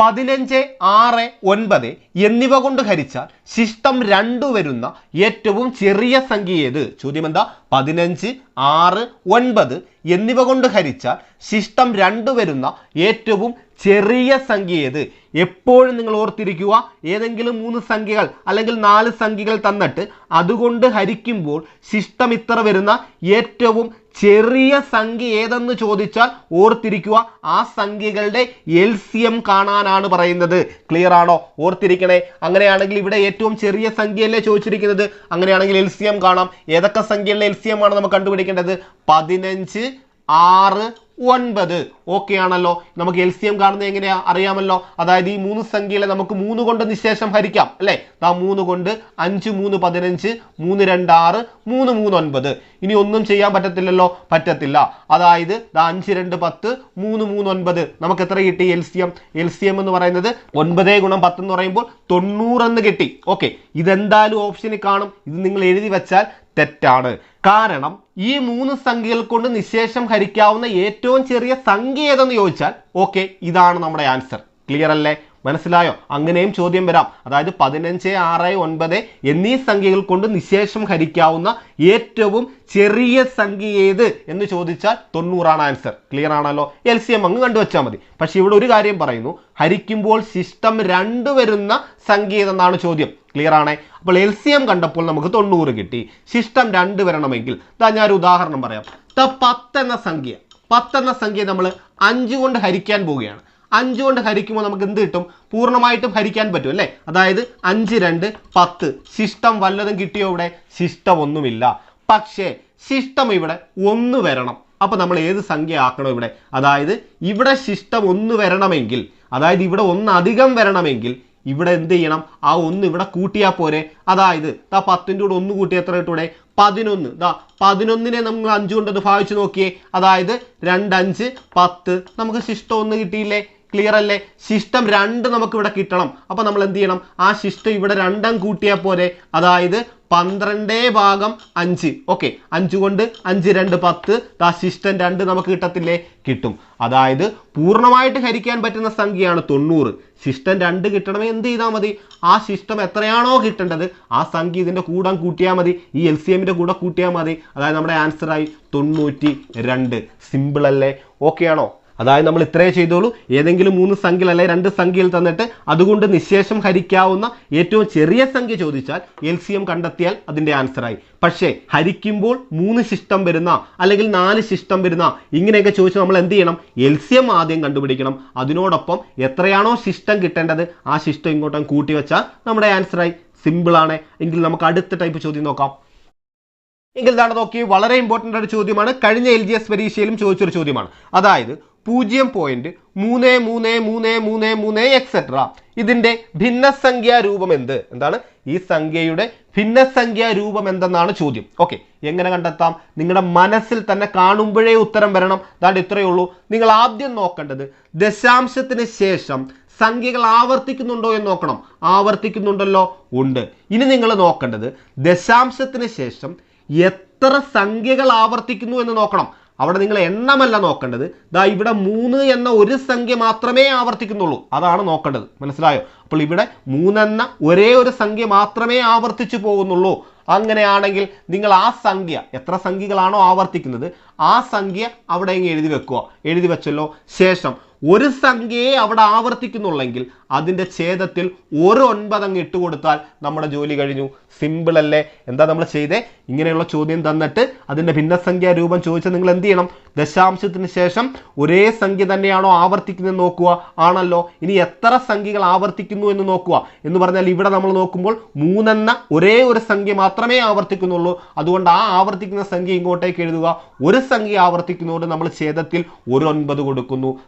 പതിനഞ്ച് ആറ് ഒൻപത് എന്നിവ കൊണ്ട് ഹരിച്ചാൽ ശിഷ്ടം രണ്ടു വരുന്ന ഏറ്റവും ചെറിയ സംഖ്യ ഏത്? ചോദ്യം എന്താ? പതിനഞ്ച് ആറ് ഒൻപത് എന്നിവ കൊണ്ട് ഹരിച്ചാൽ ശിഷ്ടം രണ്ടു വരുന്ന ഏറ്റവും ചെറിയ സംഖ്യ ഏത്? എപ്പോഴും നിങ്ങൾ ഓർത്തിരിക്കുക ഏതെങ്കിലും മൂന്ന് സംഖ്യകൾ അല്ലെങ്കിൽ നാല് സംഖ്യകൾ തന്നിട്ട് അതുകൊണ്ട് ഹരിക്കുമ്പോൾ ശിഷ്ടം ഇത്ര വരുന്ന ഏറ്റവും ചെറിയ സംഖ്യ ഏതെന്ന് ചോദിച്ചാൽ ഓർത്തിരിക്കുക. ആ സംഖ്യകളുടെ എൽ സി എം കാണാനാണ് പറയുന്നത്. ക്ലിയർ ആണോ? ഓർത്തിരിക്കണേ. അങ്ങനെയാണെങ്കിൽ ഇവിടെ ഏറ്റവും ചെറിയ സംഖ്യയല്ലേ ചോദിച്ചിരിക്കുന്നത്. അങ്ങനെയാണെങ്കിൽ എൽ സി എം കാണാം. ഏതൊക്കെ സംഖ്യകളുടെ എൽ സി എം ആണ് നമുക്ക് കണ്ടുപിടിക്കേണ്ടത്? പതിനഞ്ച് ആറ് ഒൻപത്. ഓക്കെ ആണല്ലോ. നമുക്ക് എൽ സി എം കാണുന്നത് എങ്ങനെയാ? അറിയാമല്ലോ. അതായത് ഈ മൂന്ന് സംഖ്യകളെ നമുക്ക് മൂന്ന് കൊണ്ട് നിശേഷം ഹരിക്കാം അല്ലേ? ആ മൂന്ന് കൊണ്ട് അഞ്ച് മൂന്ന് പതിനഞ്ച് മൂന്ന് രണ്ട് ആറ് മൂന്ന് മൂന്ന് ഒൻപത്. ഇനി ഒന്നും ചെയ്യാൻ പറ്റത്തില്ലല്ലോ? പറ്റത്തില്ല. അതായത് ദാ അഞ്ച് രണ്ട് പത്ത് മൂന്ന് മൂന്ന് ഒൻപത്. നമുക്ക് എത്ര കിട്ടി L C M L C M എന്ന് പറയുന്നത് ഒൻപതേ ഗുണം പത്ത് എന്ന് പറയുമ്പോൾ തൊണ്ണൂറെന്ന് കിട്ടി. ഓക്കെ ഇതെന്തായാലും ഓപ്ഷനിൽ കാണും. ഇത് നിങ്ങൾ എഴുതി വെച്ചാൽ തെറ്റാണ്. കാരണം ഈ മൂന്ന് സംഖ്യകൾ കൊണ്ട് നിശേഷം ഹരിക്കാവുന്ന ഏറ്റവും ചെറിയ സംഖ്യ ഏതെന്ന് ചോദിച്ചാൽ ഓക്കെ ഇതാണ് നമ്മുടെ ആൻസർ ക്ലിയർ അല്ലേ? മനസ്സിലായോ? അങ്ങനെയും ചോദ്യം വരാം. അതായത് പതിനഞ്ച് ആറ് ഒൻപത് എന്നീ സംഖ്യകൾ കൊണ്ട് നിശേഷം ഹരിക്കാവുന്ന ഏറ്റവും ചെറിയ സംഖ്യ ഏത് എന്ന് ചോദിച്ചാൽ തൊണ്ണൂറാണ് ആൻസർ ക്ലിയർ ആണല്ലോ? എൽ സി എം അങ്ങ് കണ്ടുവച്ചാൽ മതി. പക്ഷെ ഇവിടെ ഒരു കാര്യം പറയുന്നു. ഹരിക്കുമ്പോൾ സിസ്റ്റം രണ്ട് വരുന്ന സംഖ്യ ഏതെന്നാണ് ചോദ്യം. ക്ലിയർ ആണേ? അപ്പോൾ എൽ സി എം കണ്ടപ്പോൾ നമുക്ക് തൊണ്ണൂറ് കിട്ടി. സിസ്റ്റം രണ്ട് വരണമെങ്കിൽ ഞാൻ ഒരു ഉദാഹരണം പറയാം. പത്ത് എന്ന സംഖ്യ. പത്ത് എന്ന സംഖ്യ നമ്മൾ അഞ്ച് കൊണ്ട് ഹരിക്കാൻ പോവുകയാണ്. അഞ്ച് കൊണ്ട് ഹരിക്കുമ്പോൾ നമുക്ക് എന്ത് കിട്ടും? പൂർണമായിട്ടും ഹരിക്കാൻ പറ്റും അല്ലേ? അതായത് അഞ്ച് രണ്ട് പത്ത്. ശിഷ്ടം വല്ലതും കിട്ടിയോ ഇവിടെ? ശിഷ്ടം ഒന്നുമില്ല പക്ഷേ ശിഷ്ടം ഇവിടെ ഒന്ന് വരണം. അപ്പോൾ നമ്മൾ ഏത് സംഖ്യ ആക്കണം ഇവിടെ? അതായത് ഇവിടെ ശിഷ്ടം ഒന്ന് വരണമെങ്കിൽ അതായത് ഇവിടെ ഒന്ന് അധികം വരണമെങ്കിൽ ഇവിടെ എന്ത് ചെയ്യണം? ആ ഒന്ന് ഇവിടെ കൂട്ടിയാൽ പോരെ. അതായത് ദാ പത്തിന്റെ കൂടെ ഒന്ന് കൂട്ടി എത്ര കിട്ടൂടെ? പതിനൊന്ന്. ദാ പതിനൊന്നിനെ നമ്മൾ അഞ്ച് കൊണ്ടത് ഭാവിച്ച് നോക്കിയേ. അതായത് രണ്ടഞ്ച് പത്ത്. നമുക്ക് ശിഷ്ടം ഒന്ന് കിട്ടിയില്ലേ? ക്ലിയർ അല്ലേ? ശിഷ്ടം രണ്ട് നമുക്ക് ഇവിടെ കിട്ടണം. അപ്പൊ നമ്മൾ എന്ത് ചെയ്യണം? ആ ശിഷ്ടം ഇവിടെ രണ്ടും കൂട്ടിയാൽ പോരെ. അതായത് പന്ത്രണ്ടേ ഭാഗം അഞ്ച്. ഓക്കെ. അഞ്ച് കൊണ്ട് അഞ്ച് രണ്ട് പത്ത്. ആ ശിഷ്ടം രണ്ട് നമുക്ക് കിട്ടത്തില്ലേ? കിട്ടും. അതായത് പൂർണമായിട്ട് ഹരിക്കാൻ പറ്റുന്ന സംഖ്യയാണ് തൊണ്ണൂറ്. ശിഷ്ടം രണ്ട് കിട്ടണമെങ്കിൽ എന്ത് ചെയ്താൽ മതി? ആ ശിഷ്ടം എത്രയാണോ കിട്ടേണ്ടത് ആ സംഖ്യ ഇതിന്റെ കൂടം കൂട്ടിയാൽ മതി. ഈ എൽ സി എമ്മിന്റെ കൂടെ കൂട്ടിയാൽ മതി. അതായത് നമ്മുടെ ആൻസറായി തൊണ്ണൂറ്റി രണ്ട്. സിമ്പിൾ അല്ലേ? ഓക്കെ ആണോ? അതായത് നമ്മൾ ഇത്രേ ചെയ്തോളൂ. ഏതെങ്കിലും മൂന്ന് സംഖ്യ അല്ലെ രണ്ട് സംഖ്യയിൽ തന്നിട്ട് അതുകൊണ്ട് നിശേഷം ഹരിക്കാവുന്ന ഏറ്റവും ചെറിയ സംഖ്യ ചോദിച്ചാൽ എൽ സി എം കണ്ടെത്തിയാൽ അതിന്റെ ആൻസറായി. പക്ഷേ ഹരിക്കുമ്പോൾ മൂന്ന് ശിഷ്ടം വരുന്ന അല്ലെങ്കിൽ നാല് ശിഷ്ടം വരുന്ന ഇങ്ങനെയൊക്കെ ചോദിച്ച് നമ്മൾ എന്ത് ചെയ്യണം? എൽ സി എം ആദ്യം കണ്ടുപിടിക്കണം. അതിനോടൊപ്പം എത്രയാണോ ശിഷ്ടം കിട്ടേണ്ടത് ആ ശിഷ്ടം ഇങ്ങോട്ടും കൂട്ടി വെച്ചാൽ നമ്മുടെ ആൻസറായി. സിമ്പിളാണ് എങ്കിൽ നമുക്ക് അടുത്ത ടൈപ്പ് ചോദ്യം നോക്കാം. എങ്കിൽ ഇതാണ് നോക്കി വളരെ ഇമ്പോർട്ടന്റ് ഒരു ചോദ്യമാണ്. കഴിഞ്ഞ എൽ ജി എസ് പരീക്ഷയിലും ചോദിച്ചൊരു ചോദ്യമാണ്. അതായത് പൂജ്യം പോയിന്റ് മൂന്ന് മൂന്ന് മൂന്ന് മൂന്ന് മൂന്ന് എക്സെട്ര ഇതിന്റെ ഭിന്നസംഖ്യാ രൂപം എന്ത്? എന്താണ്? ഈ സംഖ്യയുടെ ഭിന്നസംഖ്യാ രൂപം എന്തെന്നാണ് ചോദ്യം. ഓക്കെ എങ്ങനെ കണ്ടെത്താം? നിങ്ങളുടെ മനസ്സിൽ തന്നെ കാണുമ്പോഴേ ഉത്തരം വരണം. അതാണ്ട് ഇത്രയേ ഉള്ളൂ. നിങ്ങൾ ആദ്യം നോക്കേണ്ടത് ദശാംശത്തിന് ശേഷം സംഖ്യകൾ ആവർത്തിക്കുന്നുണ്ടോ എന്ന് നോക്കണം. ആവർത്തിക്കുന്നുണ്ടല്ലോ? ഉണ്ട്. ഇനി നിങ്ങൾ നോക്കേണ്ടത് ദശാംശത്തിന് ശേഷം എത്ര സംഖ്യകൾ ആവർത്തിക്കുന്നു എന്ന് നോക്കണം. അവിടെ നിങ്ങൾ എണ്ണമല്ല നോക്കേണ്ടത്. ദാ ഇവിടെ മൂന്ന് എന്ന ഒരു സംഖ്യ മാത്രമേ ആവർത്തിക്കുന്നുള്ളൂ. അതാണ് നോക്കേണ്ടത്. മനസ്സിലായോ? അപ്പോൾ ഇവിടെ മൂന്നെന്ന ഒരേ ഒരു സംഖ്യ മാത്രമേ ആവർത്തിച്ചു പോകുന്നുള്ളൂ. അങ്ങനെയാണെങ്കിൽ നിങ്ങൾ ആ സംഖ്യ എത്ര സംഖ്യകളാണോ ആവർത്തിക്കുന്നത് ആ സംഖ്യ അവിടെ എഴുതി വെക്കുക. എഴുതി വെച്ചല്ലോ. ശേഷം ഒരു സംഖ്യയെ അവിടെ ആവർത്തിക്കുന്നുള്ളെങ്കിൽ അതിന്റെ ഛേദത്തിൽ ഒരു ഒൻപത് അങ്ങ് ഇട്ട് കൊടുത്താൽ നമ്മുടെ ജോലി കഴിഞ്ഞു. സിമ്പിൾ അല്ലേ? എന്താ നമ്മൾ ചെയ്തേ? ഇങ്ങനെയുള്ള ചോദ്യം തന്നിട്ട് അതിന്റെ ഭിന്നസംഖ്യാ രൂപം ചോദിച്ചാൽ നിങ്ങൾ എന്ത് ചെയ്യണം? ദശാംശത്തിന് ശേഷം ഒരേ സംഖ്യ തന്നെയാണോ ആവർത്തിക്കുന്നത് നോക്കുക? ആണല്ലോ. ഇനി എത്ര സംഖ്യകൾ ആവർത്തിക്കുന്നു എന്ന് നോക്കുക? എന്ന് പറഞ്ഞാൽ ഇവിടെ നമ്മൾ നോക്കുമ്പോൾ മൂന്നെന്ന ഒരേ ഒരു സംഖ്യ മാത്രമേ ആവർത്തിക്കുന്നുള്ളൂ. അതുകൊണ്ട് ആ ആവർത്തിക്കുന്ന സംഖ്യ ഇങ്ങോട്ടേക്ക് എഴുതുക. ഒരു സംഖ്യ ആവർത്തിക്കുന്നതുകൊണ്ട് നമ്മൾ ഛേദത്തിൽ ഒരു ഒൻപത് കൊടുക്കുന്നു.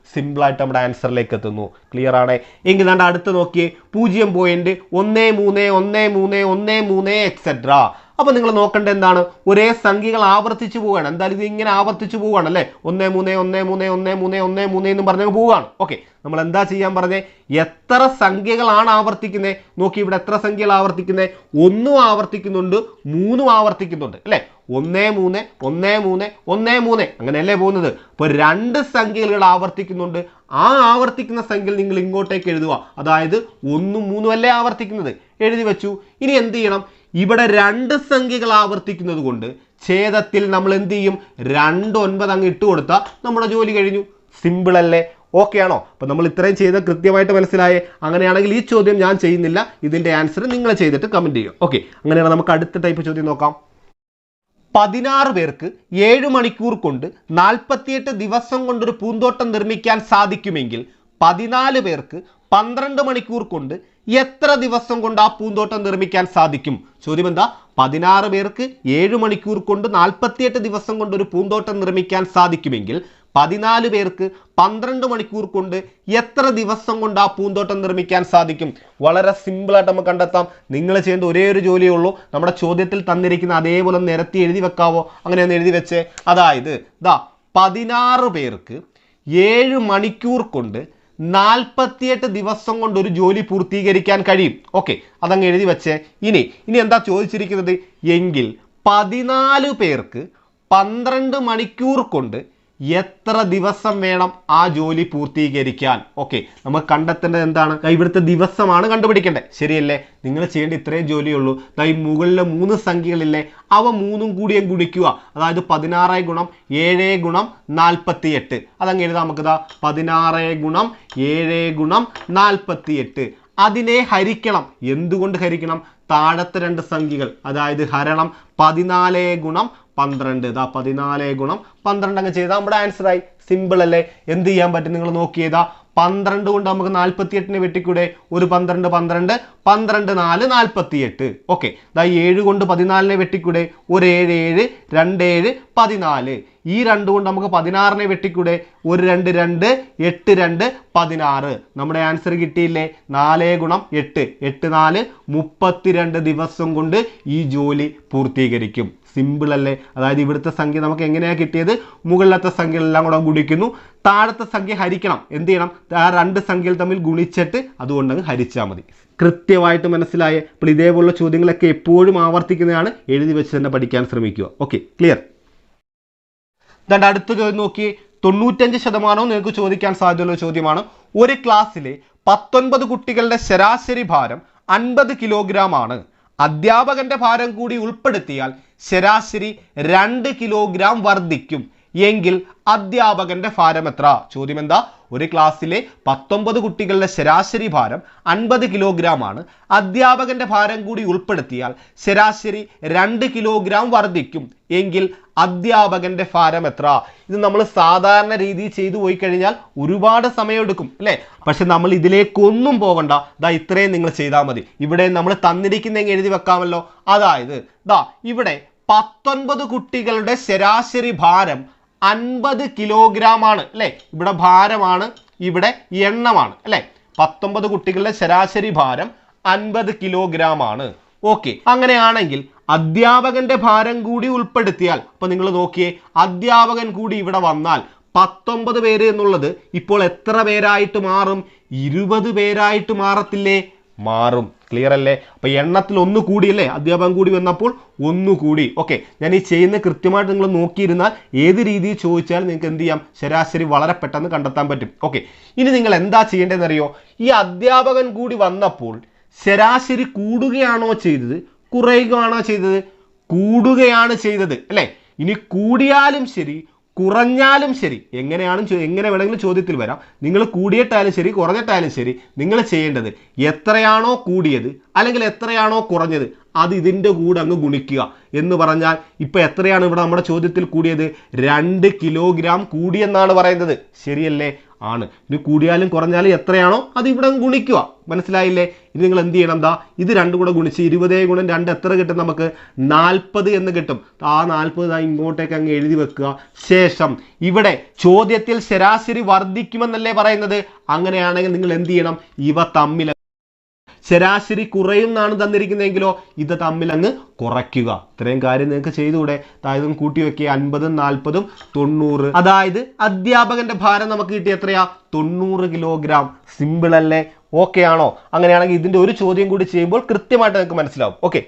സിമ്പിളായിട്ട് നമ്മുടെ ആൻസറിലേക്ക് എത്തുന്നു. ക്ലിയർ ആണ്? എങ്കിൽ നമ്മുടെ അടുത്ത് നോക്കിയേ. പൂജ്യം പോയിന്റ് ഒന്ന് മൂന്ന് ഒന്ന് മൂന്ന് ഒന്ന് മൂന്ന് എക്സെട്ര അപ്പൊ നിങ്ങൾ നോക്കേണ്ടത് എന്താണ്? ഒരേ സംഖ്യകൾ ആവർത്തിച്ചു പോവുകയാണ്. എന്തായാലും ഇത് ഇങ്ങനെ ആവർത്തിച്ചു പോവുകയാണ് അല്ലേ? ഒന്ന് മൂന്ന് ഒന്ന് മൂന്ന് ഒന്ന് മൂന്ന് ഒന്ന് മൂന്ന് എന്നും പറഞ്ഞ് പോവുകയാണ്. ഓക്കെ നമ്മൾ എന്താ ചെയ്യാൻ പറഞ്ഞേ? എത്ര സംഖ്യകളാണ് ആവർത്തിക്കുന്നത് നോക്കി ഇവിടെ എത്ര സംഖ്യകൾ ആവർത്തിക്കുന്നത് ഒന്നും ആവർത്തിക്കുന്നുണ്ട് മൂന്നും ആവർത്തിക്കുന്നുണ്ട്. അല്ലേ? ഒന്ന് മൂന്ന് ഒന്ന് മൂന്ന് ഒന്ന് മൂന്ന്. അങ്ങനെയല്ലേ പോകുന്നത്? അപ്പോൾ രണ്ട് സംഖ്യകൾ ആവർത്തിക്കുന്നുണ്ട്. ആ ആവർത്തിക്കുന്ന സംഖ്യയിൽ നിങ്ങൾ ഇങ്ങോട്ടേക്ക് എഴുതുക. അതായത് ഒന്നും മൂന്നും അല്ലേ ആവർത്തിക്കുന്നത്? എഴുതി വെച്ചു. ഇനി എന്ത് ചെയ്യണം? ഇവിടെ രണ്ട് സംഖ്യകൾ ആവർത്തിക്കുന്നത് കൊണ്ട് ഛേദത്തിൽ നമ്മൾ എന്ത് ചെയ്യും? രണ്ട് ഒൻപത് അങ്ങ് ഇട്ട് കൊടുത്താൽ നമ്മുടെ ജോലി കഴിഞ്ഞു. സിമ്പിൾ അല്ലേ? ഓക്കെ ആണോ? അപ്പം നമ്മൾ ഇത്രയും ചെയ്ത് കൃത്യമായിട്ട് മനസ്സിലായേ. അങ്ങനെയാണെങ്കിൽ ഈ ചോദ്യം ഞാൻ ചെയ്യുന്നില്ല. ഇതിന്റെ ആൻസർ നിങ്ങൾ ചെയ്തിട്ട് കമന്റ് ചെയ്യും ഓക്കെ അങ്ങനെയാണ് നമുക്ക് അടുത്ത ടൈപ്പ് ചോദ്യം നോക്കാം. പതിനാറ് പേർക്ക് ഏഴ് മണിക്കൂർ കൊണ്ട് നാൽപ്പത്തിയെട്ട് ദിവസം കൊണ്ടൊരു പൂന്തോട്ടം നിർമ്മിക്കാൻ സാധിക്കുമെങ്കിൽ പതിനാല് പേർക്ക് പന്ത്രണ്ട് മണിക്കൂർ കൊണ്ട് എത്ര ദിവസം കൊണ്ട് ആ പൂന്തോട്ടം നിർമ്മിക്കാൻ സാധിക്കും? ചോദ്യം എന്താ? പതിനാറ് പേർക്ക് ഏഴ് മണിക്കൂർ കൊണ്ട് നാൽപ്പത്തിയെട്ട് ദിവസം കൊണ്ട് ഒരു പൂന്തോട്ടം നിർമ്മിക്കാൻ സാധിക്കുമെങ്കിൽ പതിനാല് പേർക്ക് പന്ത്രണ്ട് മണിക്കൂർ കൊണ്ട് എത്ര ദിവസം കൊണ്ട് ആ പൂന്തോട്ടം നിർമ്മിക്കാൻ സാധിക്കും? വളരെ സിമ്പിളായിട്ട് നമുക്ക് കണ്ടെത്താം. നിങ്ങൾ ചെയ്യേണ്ട ഒരേ ഒരു ജോലിയേ ഉള്ളൂ. നമ്മുടെ ചോദ്യത്തിൽ തന്നിരിക്കുന്ന അതേപോലെ നിരത്തി എഴുതി വെക്കാവോ? അങ്ങനെ ഒന്ന് എഴുതി വെച്ചേ. അതായത് ഇതാ പതിനാറ് പേർക്ക് ഏഴ് മണിക്കൂർ കൊണ്ട് നാൽപ്പത്തിയെട്ട് ദിവസം കൊണ്ട് ഒരു ജോലി പൂർത്തീകരിക്കാൻ കഴിയും. ഓക്കെ അതങ്ങ് എഴുതി വെച്ചേ. ഇനി ഇനി എന്താ ചോദിച്ചിരിക്കുന്നത്? എങ്കിൽ പതിനാല് പേർക്ക് പന്ത്രണ്ട് മണിക്കൂർ കൊണ്ട് എത്ര ദിവസം വേണം ആ ജോലി പൂർത്തീകരിക്കാൻ? ഓക്കെ നമ്മൾ കണ്ടെത്തേണ്ടത് എന്താണ്? ഇവിടുത്തെ ദിവസമാണ് കണ്ടുപിടിക്കേണ്ടത്. ശരിയല്ലേ? നിങ്ങൾ ചെയ്യേണ്ട ഇത്രയും ജോലിയുള്ളൂ. ഈ മുകളിലെ മൂന്ന് സംഖ്യകളില്ലേ? അവ മൂന്നും കൂടിയും ഗുണിക്കുക. അതായത് പതിനാറ് ഗുണം ഏഴ് ഗുണം നാൽപ്പത്തി എട്ട് അതങ്ങ് എഴുതാം നമുക്ക് ദാ പതിനാറ് ഗുണം ഏഴ് ഗുണം നാൽപ്പത്തി എട്ട് അതിനെ ഹരിക്കണം. എന്തുകൊണ്ട് ഹരിക്കണം? താഴത്തെ രണ്ട് സംഖ്യകൾ. അതായത് ഹരണം പതിനാല് ഗുണം പന്ത്രണ്ട്. ഇതാ പതിനാല് ഗുണം പന്ത്രണ്ട് അങ്ങ് ചെയ്താൽ നമ്മുടെ ആൻസർ ആയി. സിമ്പിൾ അല്ലേ? എന്ത് ചെയ്യാൻ പറ്റും നിങ്ങൾ നോക്കിയതാ. പന്ത്രണ്ട് കൊണ്ട് നമുക്ക് നാൽപ്പത്തി എട്ടിന് വെട്ടിക്കൂടെ? ഒരു പന്ത്രണ്ട് പന്ത്രണ്ട്. പന്ത്രണ്ട് നാല് നാൽപ്പത്തി എട്ട് ഓക്കെ ഇതാ ഏഴ് കൊണ്ട് പതിനാലിനെ വെട്ടിക്കൂടെ? ഒരു ഏഴ് ഏഴ്. രണ്ട് ഏഴ് പതിനാല്. ഈ രണ്ട് കൊണ്ട് നമുക്ക് പതിനാറിനെ വെട്ടിക്കൂടെ? ഒരു രണ്ട് രണ്ട്. എട്ട് രണ്ട് പതിനാറ്. നമ്മുടെ ആൻസർ കിട്ടിയില്ലേ? നാല് ഗുണം എട്ട്. എട്ട് നാല്. മുപ്പത്തിരണ്ട് ദിവസം കൊണ്ട് ഈ ജോലി പൂർത്തീകരിക്കും. സിമ്പിൾ അല്ലേ? അതായത് ഇവിടുത്തെ സംഖ്യ നമുക്ക് എങ്ങനെയാണ് കിട്ടിയത്? മുകളിലത്തെ സംഖ്യകളെല്ലാം കൂടെ ഗുണിക്കുന്നു. താഴത്തെ സംഖ്യ ഹരിക്കണം. എന്ത് ചെയ്യണം? ആ രണ്ട് സംഖ്യകൾ തമ്മിൽ ഗുണിച്ചിട്ട് അതുകൊണ്ട് അങ്ങ് ഹരിച്ചാൽ മതി. കൃത്യമായിട്ട് മനസ്സിലായ? അപ്പോൾ ഇതേപോലുള്ള ചോദ്യങ്ങളൊക്കെ എപ്പോഴും ആവർത്തിക്കുന്നതാണ്. എഴുതി വെച്ച് തന്നെ പഠിക്കാൻ ശ്രമിക്കുക. Okay clear. ദാണ്ട് അടുത്ത ചോദ്യം നോക്കി തൊണ്ണൂറ്റഞ്ച് ശതമാനവും നിങ്ങൾക്ക് ചോദിക്കാൻ സാധ്യതയുള്ള ചോദ്യമാണ്. ഒരു ക്ലാസ്സിലെ പത്തൊൻപത് കുട്ടികളുടെ ശരാശരി ഭാരം അൻപത് കിലോഗ്രാം ആണ്. അധ്യാപകന്റെ ഭാരം കൂടി ഉൾപ്പെടുത്തിയാൽ ശരാശരി രണ്ട് കിലോഗ്രാം വർദ്ധിക്കും. എങ്കിൽ അധ്യാപകന്റെ ഭാരം എത്ര? ചോദ്യം എന്താ ഒരു ക്ലാസ്സിലെ പത്തൊമ്പത് കുട്ടികളുടെ ശരാശരി ഭാരം അൻപത് കിലോഗ്രാം ആണ് അധ്യാപകന്റെ ഭാരം കൂടി ഉൾപ്പെടുത്തിയാൽ ശരാശരി രണ്ട് കിലോഗ്രാം വർദ്ധിക്കും. എങ്കിൽ അധ്യാപകന്റെ ഭാരം എത്ര? ഇത് നമ്മൾ സാധാരണ രീതിയിൽ ചെയ്തു പോയി കഴിഞ്ഞാൽ ഒരുപാട് സമയമെടുക്കും അല്ലേ? പക്ഷെ നമ്മൾ ഇതിലേക്കൊന്നും പോകണ്ട. ദാ ഇത്രയും നിങ്ങൾ ചെയ്താൽ മതി. ഇവിടെ നമ്മൾ തന്നിരിക്കുന്നെങ്കിൽ എഴുതി വെക്കാമല്ലോ? അതായത് ദാ ഇവിടെ പത്തൊൻപത് കുട്ടികളുടെ ശരാശരി ഭാരം അൻപത് കിലോഗ്രാം ആണ് അല്ലേ? ഇവിടെ ഭാരമാണ് ഇവിടെ എണ്ണമാണ് അല്ലേ? പത്തൊമ്പത് കുട്ടികളുടെ ശരാശരി ഭാരം അൻപത് കിലോഗ്രാം ആണ് ഓക്കെ അങ്ങനെയാണെങ്കിൽ അധ്യാപകന്റെ ഭാരം കൂടി ഉൾപ്പെടുത്തിയാൽ അപ്പൊ നിങ്ങൾ നോക്കിയേ അധ്യാപകൻ കൂടി ഇവിടെ വന്നാൽ പത്തൊമ്പത് പേര് എന്നുള്ളത് ഇപ്പോൾ എത്ര പേരായിട്ട് മാറും? ഇരുപത് പേരായിട്ട് മാറത്തില്ലേ? മാറും. ക്ലിയർ അല്ലേ? അപ്പൊ എണ്ണത്തിൽ ഒന്ന് കൂടി അല്ലേ അധ്യാപകൻ കൂടി വന്നപ്പോൾ ഒന്ന് കൂടി. ഓക്കെ ഞാൻ ഈ ചെയ്യുന്ന കൃത്യമായിട്ട് നിങ്ങൾ നോക്കിയിരുന്നാൽ ഏത് രീതിയിൽ ചോദിച്ചാൽ നിങ്ങൾക്ക് എന്ത് ചെയ്യാം? ശരാശരി വളരെ പെട്ടെന്ന് കണ്ടെത്താൻ പറ്റും. ഓക്കെ ഇനി നിങ്ങൾ എന്താ ചെയ്യേണ്ടതെന്ന് അറിയോ ഈ അധ്യാപകൻ കൂടി വന്നപ്പോൾ ശരാശരി കൂടുകയാണോ ചെയ്തത്? കുറയുകയാണോ ചെയ്തത്? കൂടുകയാണ് ചെയ്തത്. അല്ലേ? ഇനി കൂടിയാലും ശരി കുറഞ്ഞാലും ശരി. എങ്ങനെയാണ് എങ്ങനെ വേണമെങ്കിലും ചോദ്യത്തിൽ വരാം. നിങ്ങൾ കൂടിയിട്ടായാലും ശരി കുറഞ്ഞിട്ടായാലും ശരി നിങ്ങൾ ചെയ്യേണ്ടത് എത്രയാണോ കൂടിയത് അല്ലെങ്കിൽ എത്രയാണോ കുറഞ്ഞത് അത് ഇതിന്റെ കൂടെ അങ്ങ് ഗുണിക്കുക എന്ന് പറഞ്ഞാൽ ഇപ്പൊ എത്രയാണ് ഇവിടെ നമ്മുടെ ചോദ്യത്തിൽ കൂടിയത്? രണ്ട് കിലോഗ്രാം കൂടിയെന്നാണ് പറയുന്നത്. ശരിയല്ലേ? ആണ്. ഇനി കൂടിയാലും കുറഞ്ഞാലും എത്രയാണോ അത് ഇവിടെ ഗുണിക്കുക. മനസ്സിലായില്ലേ? ഇനി നിങ്ങൾ എന്ത് ചെയ്യണം? എന്താ ഇത് രണ്ടും കൂടെ ഗുണിച്ച് ഇരുപതേ ഗുണം രണ്ട് എത്ര കിട്ടും നമുക്ക്? നാൽപ്പത് എന്ന് കിട്ടും. ആ നാൽപ്പത് ഇങ്ങോട്ടേക്ക് അങ്ങ് എഴുതി വെക്കുക. ശേഷം ഇവിടെ ചോദ്യത്തിൽ ശരാശരി വർദ്ധിക്കുമെന്നല്ലേ പറയുന്നത്? അങ്ങനെയാണെങ്കിൽ നിങ്ങൾ എന്ത് ചെയ്യണം? ഇവ തമ്മിൽ ശരാശരി കുറയുന്നാണ് തന്നിരിക്കുന്നതെങ്കിലോ ഇത് തമ്മിൽ അങ്ങ് കുറയ്ക്കുക. ഇത്രയും കാര്യം നിങ്ങൾക്ക് ചെയ്തുകൂടെ? അതായത് കൂട്ടി വെക്കുക അൻപതും നാൽപ്പതും തൊണ്ണൂറ്. അതായത് അധ്യാപകന്റെ ഭാരം നമുക്ക് കിട്ടിയ എത്രയാ? തൊണ്ണൂറ് കിലോഗ്രാം. സിമ്പിൾ അല്ലേ? ഓക്കെ ആണോ? അങ്ങനെയാണെങ്കിൽ ഇതിന്റെ ഒരു ചോദ്യം കൂടി ചെയ്യുമ്പോൾ കൃത്യമായിട്ട് നിങ്ങൾക്ക് മനസ്സിലാവും. ഓക്കെ.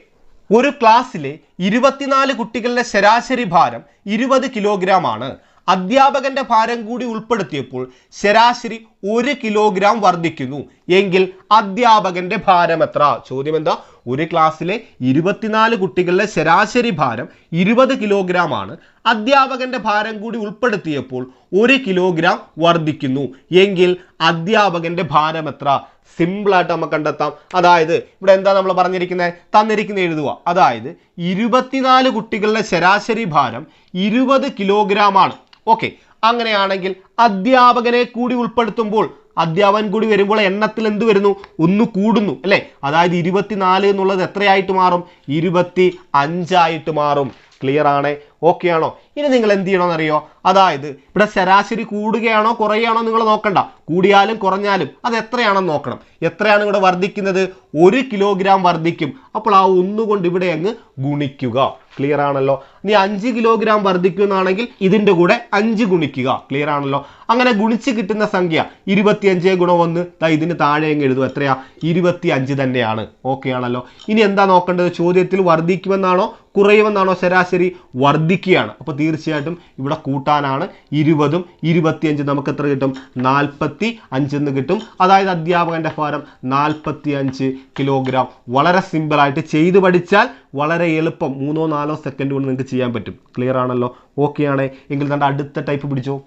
ഒരു ക്ലാസ്സിലെ ഇരുപത്തിനാല് കുട്ടികളുടെ ശരാശരി ഭാരം ഇരുപത് കിലോഗ്രാം ആണ്. അധ്യാപകന്റെ ഭാരം കൂടി ഉൾപ്പെടുത്തിയപ്പോൾ ശരാശരി ഒരു കിലോഗ്രാം വർദ്ധിക്കുന്നു. എങ്കിൽ അധ്യാപകന്റെ ഭാരം എത്ര? ചോദ്യം എന്താ ഒരു ക്ലാസ്സിലെ ഇരുപത്തിനാല് കുട്ടികളുടെ ശരാശരി ഭാരം ഇരുപത് കിലോഗ്രാം ആണ്. അധ്യാപകന്റെ ഭാരം കൂടി ഉൾപ്പെടുത്തിയപ്പോൾ ഒരു കിലോഗ്രാം വർദ്ധിക്കുന്നു. എങ്കിൽ അധ്യാപകന്റെ ഭാരം എത്ര? സിമ്പിളായിട്ട് നമുക്ക് കണ്ടെത്താം. അതായത് ഇവിടെ എന്താ നമ്മൾ പറഞ്ഞിരിക്കുന്നത് തന്നിരിക്കുന്ന എഴുതുക. അതായത് ഇരുപത്തിനാല് കുട്ടികളുടെ ശരാശരി ഭാരം ഇരുപത് കിലോഗ്രാം ആണ് ഓക്കെ. അങ്ങനെയാണെങ്കിൽ അധ്യാപകനെ കൂടി ഉൾപ്പെടുത്തുമ്പോൾ അധ്യാപകൻ കൂടി വരുമ്പോൾ എണ്ണത്തിൽ എന്ത് വരുന്നു? ഒന്ന് കൂടുന്നു അല്ലേ? അതായത് ഇരുപത്തിനാല് എന്നുള്ളത് എത്രയായിട്ട് മാറും? ഇരുപത്തി അഞ്ചായിട്ട് മാറും. ക്ലിയർ ആണ്? ഓക്കെ ആണോ? ഇനി നിങ്ങൾ എന്ത് ചെയ്യണമെന്നറിയോ അതായത് ഇവിടെ ശരാശരി കൂടുകയാണോ കുറയുകയാണോ നിങ്ങൾ നോക്കണ്ട. കൂടിയാലും കുറഞ്ഞാലും അത് എത്രയാണെന്ന് നോക്കണം. എത്രയാണ് ഇവിടെ വർദ്ധിക്കുന്നത്? ഒരു കിലോഗ്രാം വർദ്ധിക്കും. അപ്പോൾ ആ ഒന്നുകൊണ്ട് ഇവിടെ അങ്ങ് ഗുണിക്കുക. ക്ലിയർ ആണല്ലോ? നീ അഞ്ച് കിലോഗ്രാം വർദ്ധിക്കുന്നാണെങ്കിൽ ഇതിന്റെ കൂടെ അഞ്ച് ഗുണിക്കുക. ക്ലിയർ ആണല്ലോ? അങ്ങനെ ഗുണിച്ച് കിട്ടുന്ന സംഖ്യ ഇരുപത്തിയഞ്ച് ഗുണം ഒന്ന്. ദാ ഇതിന് താഴെ അങ്ങ് എഴുതും എത്രയാ? ഇരുപത്തി അഞ്ച് തന്നെയാണ്. ഓക്കെ ആണല്ലോ? ഇനി എന്താ നോക്കേണ്ടത്? ചോദ്യത്തിൽ വർദ്ധിക്കുമെന്നാണോ കുറയുമെന്നാണോ ശരാശരി? വർദ്ധിക്കുകയാണ്. അപ്പോൾ തീർച്ചയായിട്ടും ഇവിടെ കൂട്ടാനാണ്. ഇരുപതും ഇരുപത്തിയഞ്ചും നമുക്ക് എത്ര കിട്ടും? നാൽപ്പത്തി അഞ്ചെന്ന് കിട്ടും. അതായത് അധ്യാപകന്റെ ഭാരം നാൽപ്പത്തി അഞ്ച് കിലോഗ്രാം. വളരെ സിമ്പിളായിട്ട് ചെയ്തു പഠിച്ചാൽ വളരെ എളുപ്പം. മൂന്നോ നാലോ സെക്കൻഡ് കൊണ്ട് നിങ്ങൾക്ക് ചെയ്യാൻ പറ്റും. ക്ലിയർ ആണല്ലോ? ഓക്കെ ആണ്. എങ്കിൽ തന്റെ അടുത്ത ടൈപ്പ് പിടിച്ചോ.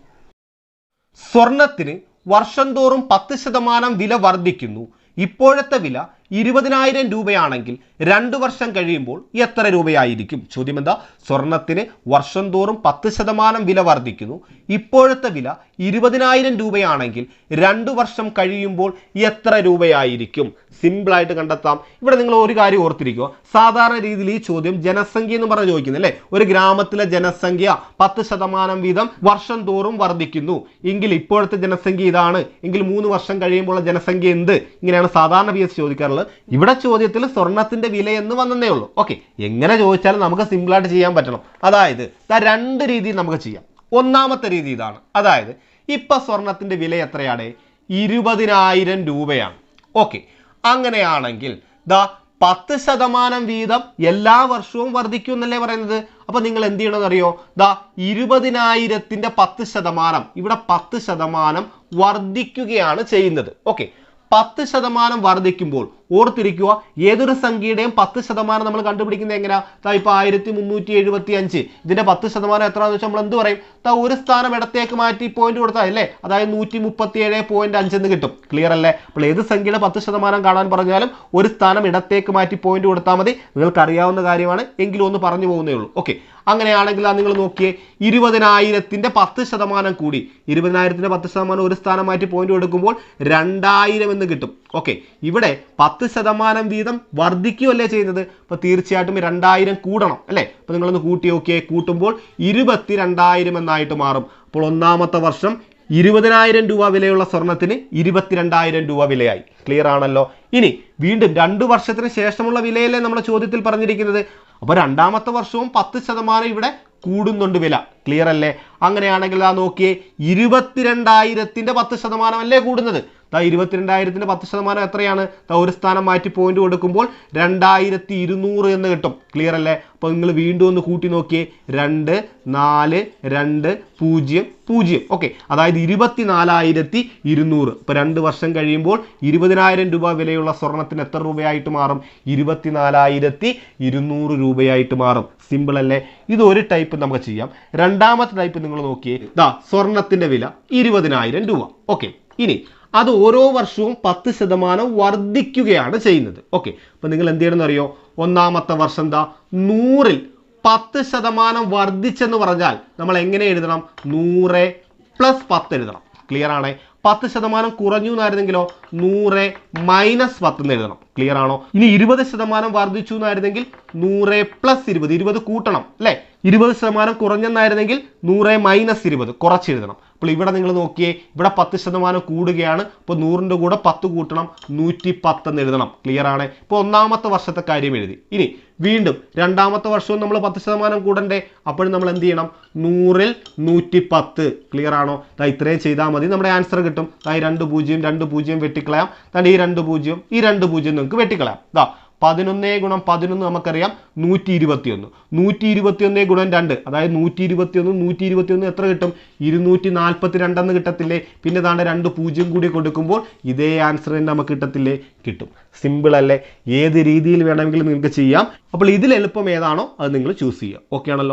സ്വർണത്തിന് വർഷം തോറും പത്ത് ശതമാനം വില വർദ്ധിക്കുന്നു. ഇപ്പോഴത്തെ വില ഇരുപതിനായിരം രൂപയാണെങ്കിൽ രണ്ട് വർഷം കഴിയുമ്പോൾ എത്ര രൂപയായിരിക്കും? ചോദ്യം എന്താ സ്വർണത്തിന് വർഷം തോറും പത്ത് ശതമാനം വില വർദ്ധിക്കുന്നു. ഇപ്പോഴത്തെ വില ഇരുപതിനായിരം രൂപയാണെങ്കിൽ രണ്ടു വർഷം കഴിയുമ്പോൾ എത്ര രൂപയായിരിക്കും? സിമ്പിളായിട്ട് കണ്ടെത്താം. ഇവിടെ നിങ്ങൾ ഒരു കാര്യം ഓർത്തിരിക്കുക. സാധാരണ രീതിയിൽ ഈ ചോദ്യം ജനസംഖ്യ എന്ന് പറഞ്ഞ് ചോദിക്കുന്നത് ഒരു ഗ്രാമത്തിലെ ജനസംഖ്യ പത്ത് ശതമാനം വീതം വർഷം തോറും വർദ്ധിക്കുന്നു. എങ്കിൽ ഇപ്പോഴത്തെ ജനസംഖ്യ ഇതാണ്. എങ്കിൽ മൂന്ന് വർഷം കഴിയുമ്പോൾ ജനസംഖ്യ എന്ത്? ഇങ്ങനെയാണ് സാധാരണ പി എസ് ചോദിക്കാറുള്ളത്. ഇവിടെ ചോദ്യത്തിൽ സ്വർണത്തിന്റെ വില എന്ന് വന്നതേ ഉള്ളൂ. ഓക്കെ എങ്ങനെ ചോദിച്ചാലും നമുക്ക് സിമ്പിളായിട്ട് ചെയ്യാൻ പറ്റണം. അതായത് രണ്ട് രീതിയിൽ നമുക്ക് ചെയ്യാം. ഒന്നാമത്തെ രീതി ഇതാണ്. അതായത് ഇപ്പൊ സ്വർണത്തിന്റെ വില എത്രയാണ്? ഇരുപതിനായിരം രൂപയാണ്. ഓക്കെ അങ്ങനെയാണെങ്കിൽ ദാ പത്ത് ശതമാനം വീതം എല്ലാ വർഷവും വർദ്ധിക്കും എന്നല്ലേ പറയുന്നത്? അപ്പൊ നിങ്ങൾ എന്ത് ചെയ്യണമെന്ന് അറിയോ ദാ ഇരുപതിനായിരത്തിന്റെ പത്ത് ശതമാനം ഇവിടെ പത്ത് ശതമാനം വർദ്ധിക്കുകയാണ് ചെയ്യുന്നത്. ഓക്കെ പത്ത് ശതമാനം വർദ്ധിക്കുമ്പോൾ ഓർത്തിരിക്കുക ഏതൊരു സംഖ്യയുടെയും പത്ത് ശതമാനം നമ്മൾ കണ്ടുപിടിക്കുന്നത് എങ്ങനെയാ? താ ഇപ്പൊ ആയിരത്തി മുന്നൂറ്റി എഴുപത്തി അഞ്ച് ഇതിന്റെ പത്ത് ശതമാനം എത്രയാണെന്ന് വെച്ചാൽ നമ്മൾ എന്ത് പറയും? താ ഒരു സ്ഥാനം ഇടത്തേക്ക് മാറ്റി പോയിന്റ് കൊടുത്താൽ അല്ലേ? അതായത് നൂറ്റി മുപ്പത്തി ഏഴ് പോയിന്റ് അഞ്ചെന്ന് കിട്ടും. ക്ലിയർ അല്ലേ? അപ്പോൾ ഏത് സംഖ്യയുടെ പത്ത് ശതമാനം കാണാൻ പറഞ്ഞാലും ഒരു സ്ഥാനം ഇടത്തേക്ക് മാറ്റി പോയിന്റ് കൊടുത്താൽ മതി. നിങ്ങൾക്ക് അറിയാവുന്ന കാര്യമാണ്. എങ്കിലും ഒന്ന് പറഞ്ഞു പോകുന്നേ ഉള്ളൂ. ഓക്കെ അങ്ങനെയാണെങ്കിൽ നിങ്ങൾ നോക്കിയേ ഇരുപതിനായിരത്തിന്റെ പത്ത് ശതമാനം കൂടി. ഇരുപതിനായിരത്തിന്റെ പത്ത് ശതമാനം ഒരു സ്ഥാനം മാറ്റി പോയിന്റ് കൊടുക്കുമ്പോൾ രണ്ടായിരം എന്ന് കിട്ടും. ഓക്കെ ഇവിടെ പത്ത് ശതമാനം വീതം വർദ്ധിക്കുകയല്ലേ ചെയ്യുന്നത്? അപ്പോൾ തീർച്ചയായിട്ടും രണ്ടായിരം കൂടണം അല്ലേ? അപ്പോൾ നിങ്ങളൊന്ന് കൂട്ടി നോക്കിയേ കൂട്ടുമ്പോൾ ഇരുപത്തി രണ്ടായിരം എന്നായിട്ട് മാറും. അപ്പോൾ ഒന്നാമത്തെ വർഷം ഇരുപതിനായിരം രൂപ വിലയുള്ള സ്വർണത്തിന് ഇരുപത്തിരണ്ടായിരം രൂപ വിലയായി. ക്ലിയർ ആണല്ലോ? ഇനി വീണ്ടും രണ്ട് വർഷത്തിന് ശേഷമുള്ള വിലയല്ലേ നമ്മുടെ ചോദ്യത്തിൽ പറഞ്ഞിരിക്കുന്നത്? അപ്പോൾ രണ്ടാമത്തെ വർഷവും പത്ത് ശതമാനം ഇവിടെ കൂടുന്നുണ്ട് വില. ക്ലിയർ അല്ലേ? അങ്ങനെയാണെങ്കിൽ ആ നോക്കിയേ ഇരുപത്തിരണ്ടായിരത്തിന്റെ പത്ത് ശതമാനം അല്ലേ കൂടുന്നത്? ദാ ഇരുപത്തിരണ്ടായിരത്തിന്റെ പത്ത് ശതമാനം എത്രയാണ്? ദാ ഒരു സ്ഥാനം മാറ്റി പോയിന്റ് കൊടുക്കുമ്പോൾ രണ്ടായിരത്തി ഇരുന്നൂറ് എന്ന് കിട്ടും. ക്ലിയർ അല്ലേ? അപ്പോൾ നിങ്ങൾ വീണ്ടും ഒന്ന് കൂട്ടി നോക്കിയേ. രണ്ട് നാല് രണ്ട് പൂജ്യം പൂജ്യം. ഓക്കെ അതായത് ഇരുപത്തിനാലായിരത്തി ഇരുന്നൂറ് ഇപ്പോൾ രണ്ട് വർഷം കഴിയുമ്പോൾ ഇരുപതിനായിരം രൂപ വിലയുള്ള സ്വർണത്തിന് എത്ര രൂപയായിട്ട് മാറും? ഇരുപത്തിനാലായിരത്തി ഇരുന്നൂറ് രൂപയായിട്ട് മാറും. സിമ്പിൾ അല്ലേ? ഇത് ഒരു ടൈപ്പ് നമുക്ക് ചെയ്യാം. രണ്ടാമത്തെ ടൈപ്പ് നിങ്ങൾ നോക്കിയേ. ദാ സ്വർണത്തിന്റെ വില ഇരുപതിനായിരം രൂപ. ഓക്കെ ഇനി അത് ഓരോ വർഷവും പത്ത് ശതമാനം വർദ്ധിക്കുകയാണ് ചെയ്യുന്നത്. ഓക്കെ അപ്പൊ നിങ്ങൾ എന്ത് ചെയ്യണമെന്ന് അറിയോ? ഒന്നാമത്തെ വർഷം എന്താ? നൂറിൽ പത്ത് ശതമാനം വർദ്ധിച്ചെന്ന് പറഞ്ഞാൽ നമ്മൾ എങ്ങനെ എഴുതണം? നൂറ് പ്ലസ് പത്ത് എഴുതണം. ക്ലിയർ ആണേ? പത്ത് ശതമാനം കുറഞ്ഞു എന്നായിരുന്നെങ്കിലോ നൂറ് മൈനസ് പത്ത് എന്ന് എഴുതണം. ക്ലിയർ ആണോ? ഇനി ഇരുപത് ശതമാനം വർദ്ധിച്ചു എന്നായിരുന്നെങ്കിൽ നൂറ് പ്ലസ് ഇരുപത് ഇരുപത് കൂട്ടണം അല്ലേ? ഇരുപത് ശതമാനം കുറഞ്ഞെന്നായിരുന്നെങ്കിൽ നൂറ് മൈനസ് ഇരുപത് കുറച്ചെഴുതണം അപ്പോൾ ഇവിടെ നിങ്ങൾ നോക്കിയേ ഇവിടെ പത്ത് ശതമാനം കൂടുകയാണ്. അപ്പോൾ നൂറിന്റെ കൂടെ പത്ത് കൂട്ടണം നൂറ്റി പത്ത് എന്ന് എഴുതണം. ക്ലിയർ ആണ്? ഇപ്പോൾ ഒന്നാമത്തെ വർഷത്തെ കാര്യം എഴുതി. ഇനി വീണ്ടും രണ്ടാമത്തെ വർഷവും നമ്മൾ പത്ത് ശതമാനം കൂടണ്ടേ? അപ്പോഴും നമ്മൾ എന്ത് ചെയ്യണം? നൂറിൽ നൂറ്റി പത്ത് ക്ലിയർ ആണോ? ദാ ഇത്രയും ചെയ്താൽ മതി. നമ്മുടെ ആൻസർ കിട്ടും. ദാ ഈ രണ്ട് പൂജ്യം രണ്ട് പൂജ്യം വെട്ടിക്കളയാം. ദാ ഈ രണ്ട് പൂജ്യം ഈ രണ്ട് പൂജ്യം നിങ്ങൾക്ക് വെട്ടിക്കളയാം. ദാ പതിനൊന്നേ ഗുണം പതിനൊന്ന് നമുക്കറിയാം നൂറ്റി ഇരുപത്തിയൊന്ന് നൂറ്റി ഇരുപത്തിയൊന്നേ ഗുണം രണ്ട്. അതായത് നൂറ്റി ഇരുപത്തിയൊന്ന് നൂറ്റി ഇരുപത്തിയൊന്ന് എത്ര കിട്ടും? ഇരുന്നൂറ്റി നാൽപ്പത്തി രണ്ടെന്ന് കിട്ടത്തില്ലേ? പിന്നെ താണ്ട് രണ്ട് പൂജ്യം കൂടി കൊടുക്കുമ്പോൾ ഇതേ ആൻസർ തന്നെ നമുക്ക് കിട്ടത്തില്ലേ? കിട്ടും. സിമ്പിൾ അല്ലേ? ഏത് രീതിയിൽ വേണമെങ്കിലും നിങ്ങൾക്ക് ചെയ്യാം. അപ്പോൾ ഇതിൽ എളുപ്പം ഏതാണോ അത് നിങ്ങൾ ചൂസ് ചെയ്യുക. ഓക്കെ ആണല്ലോ?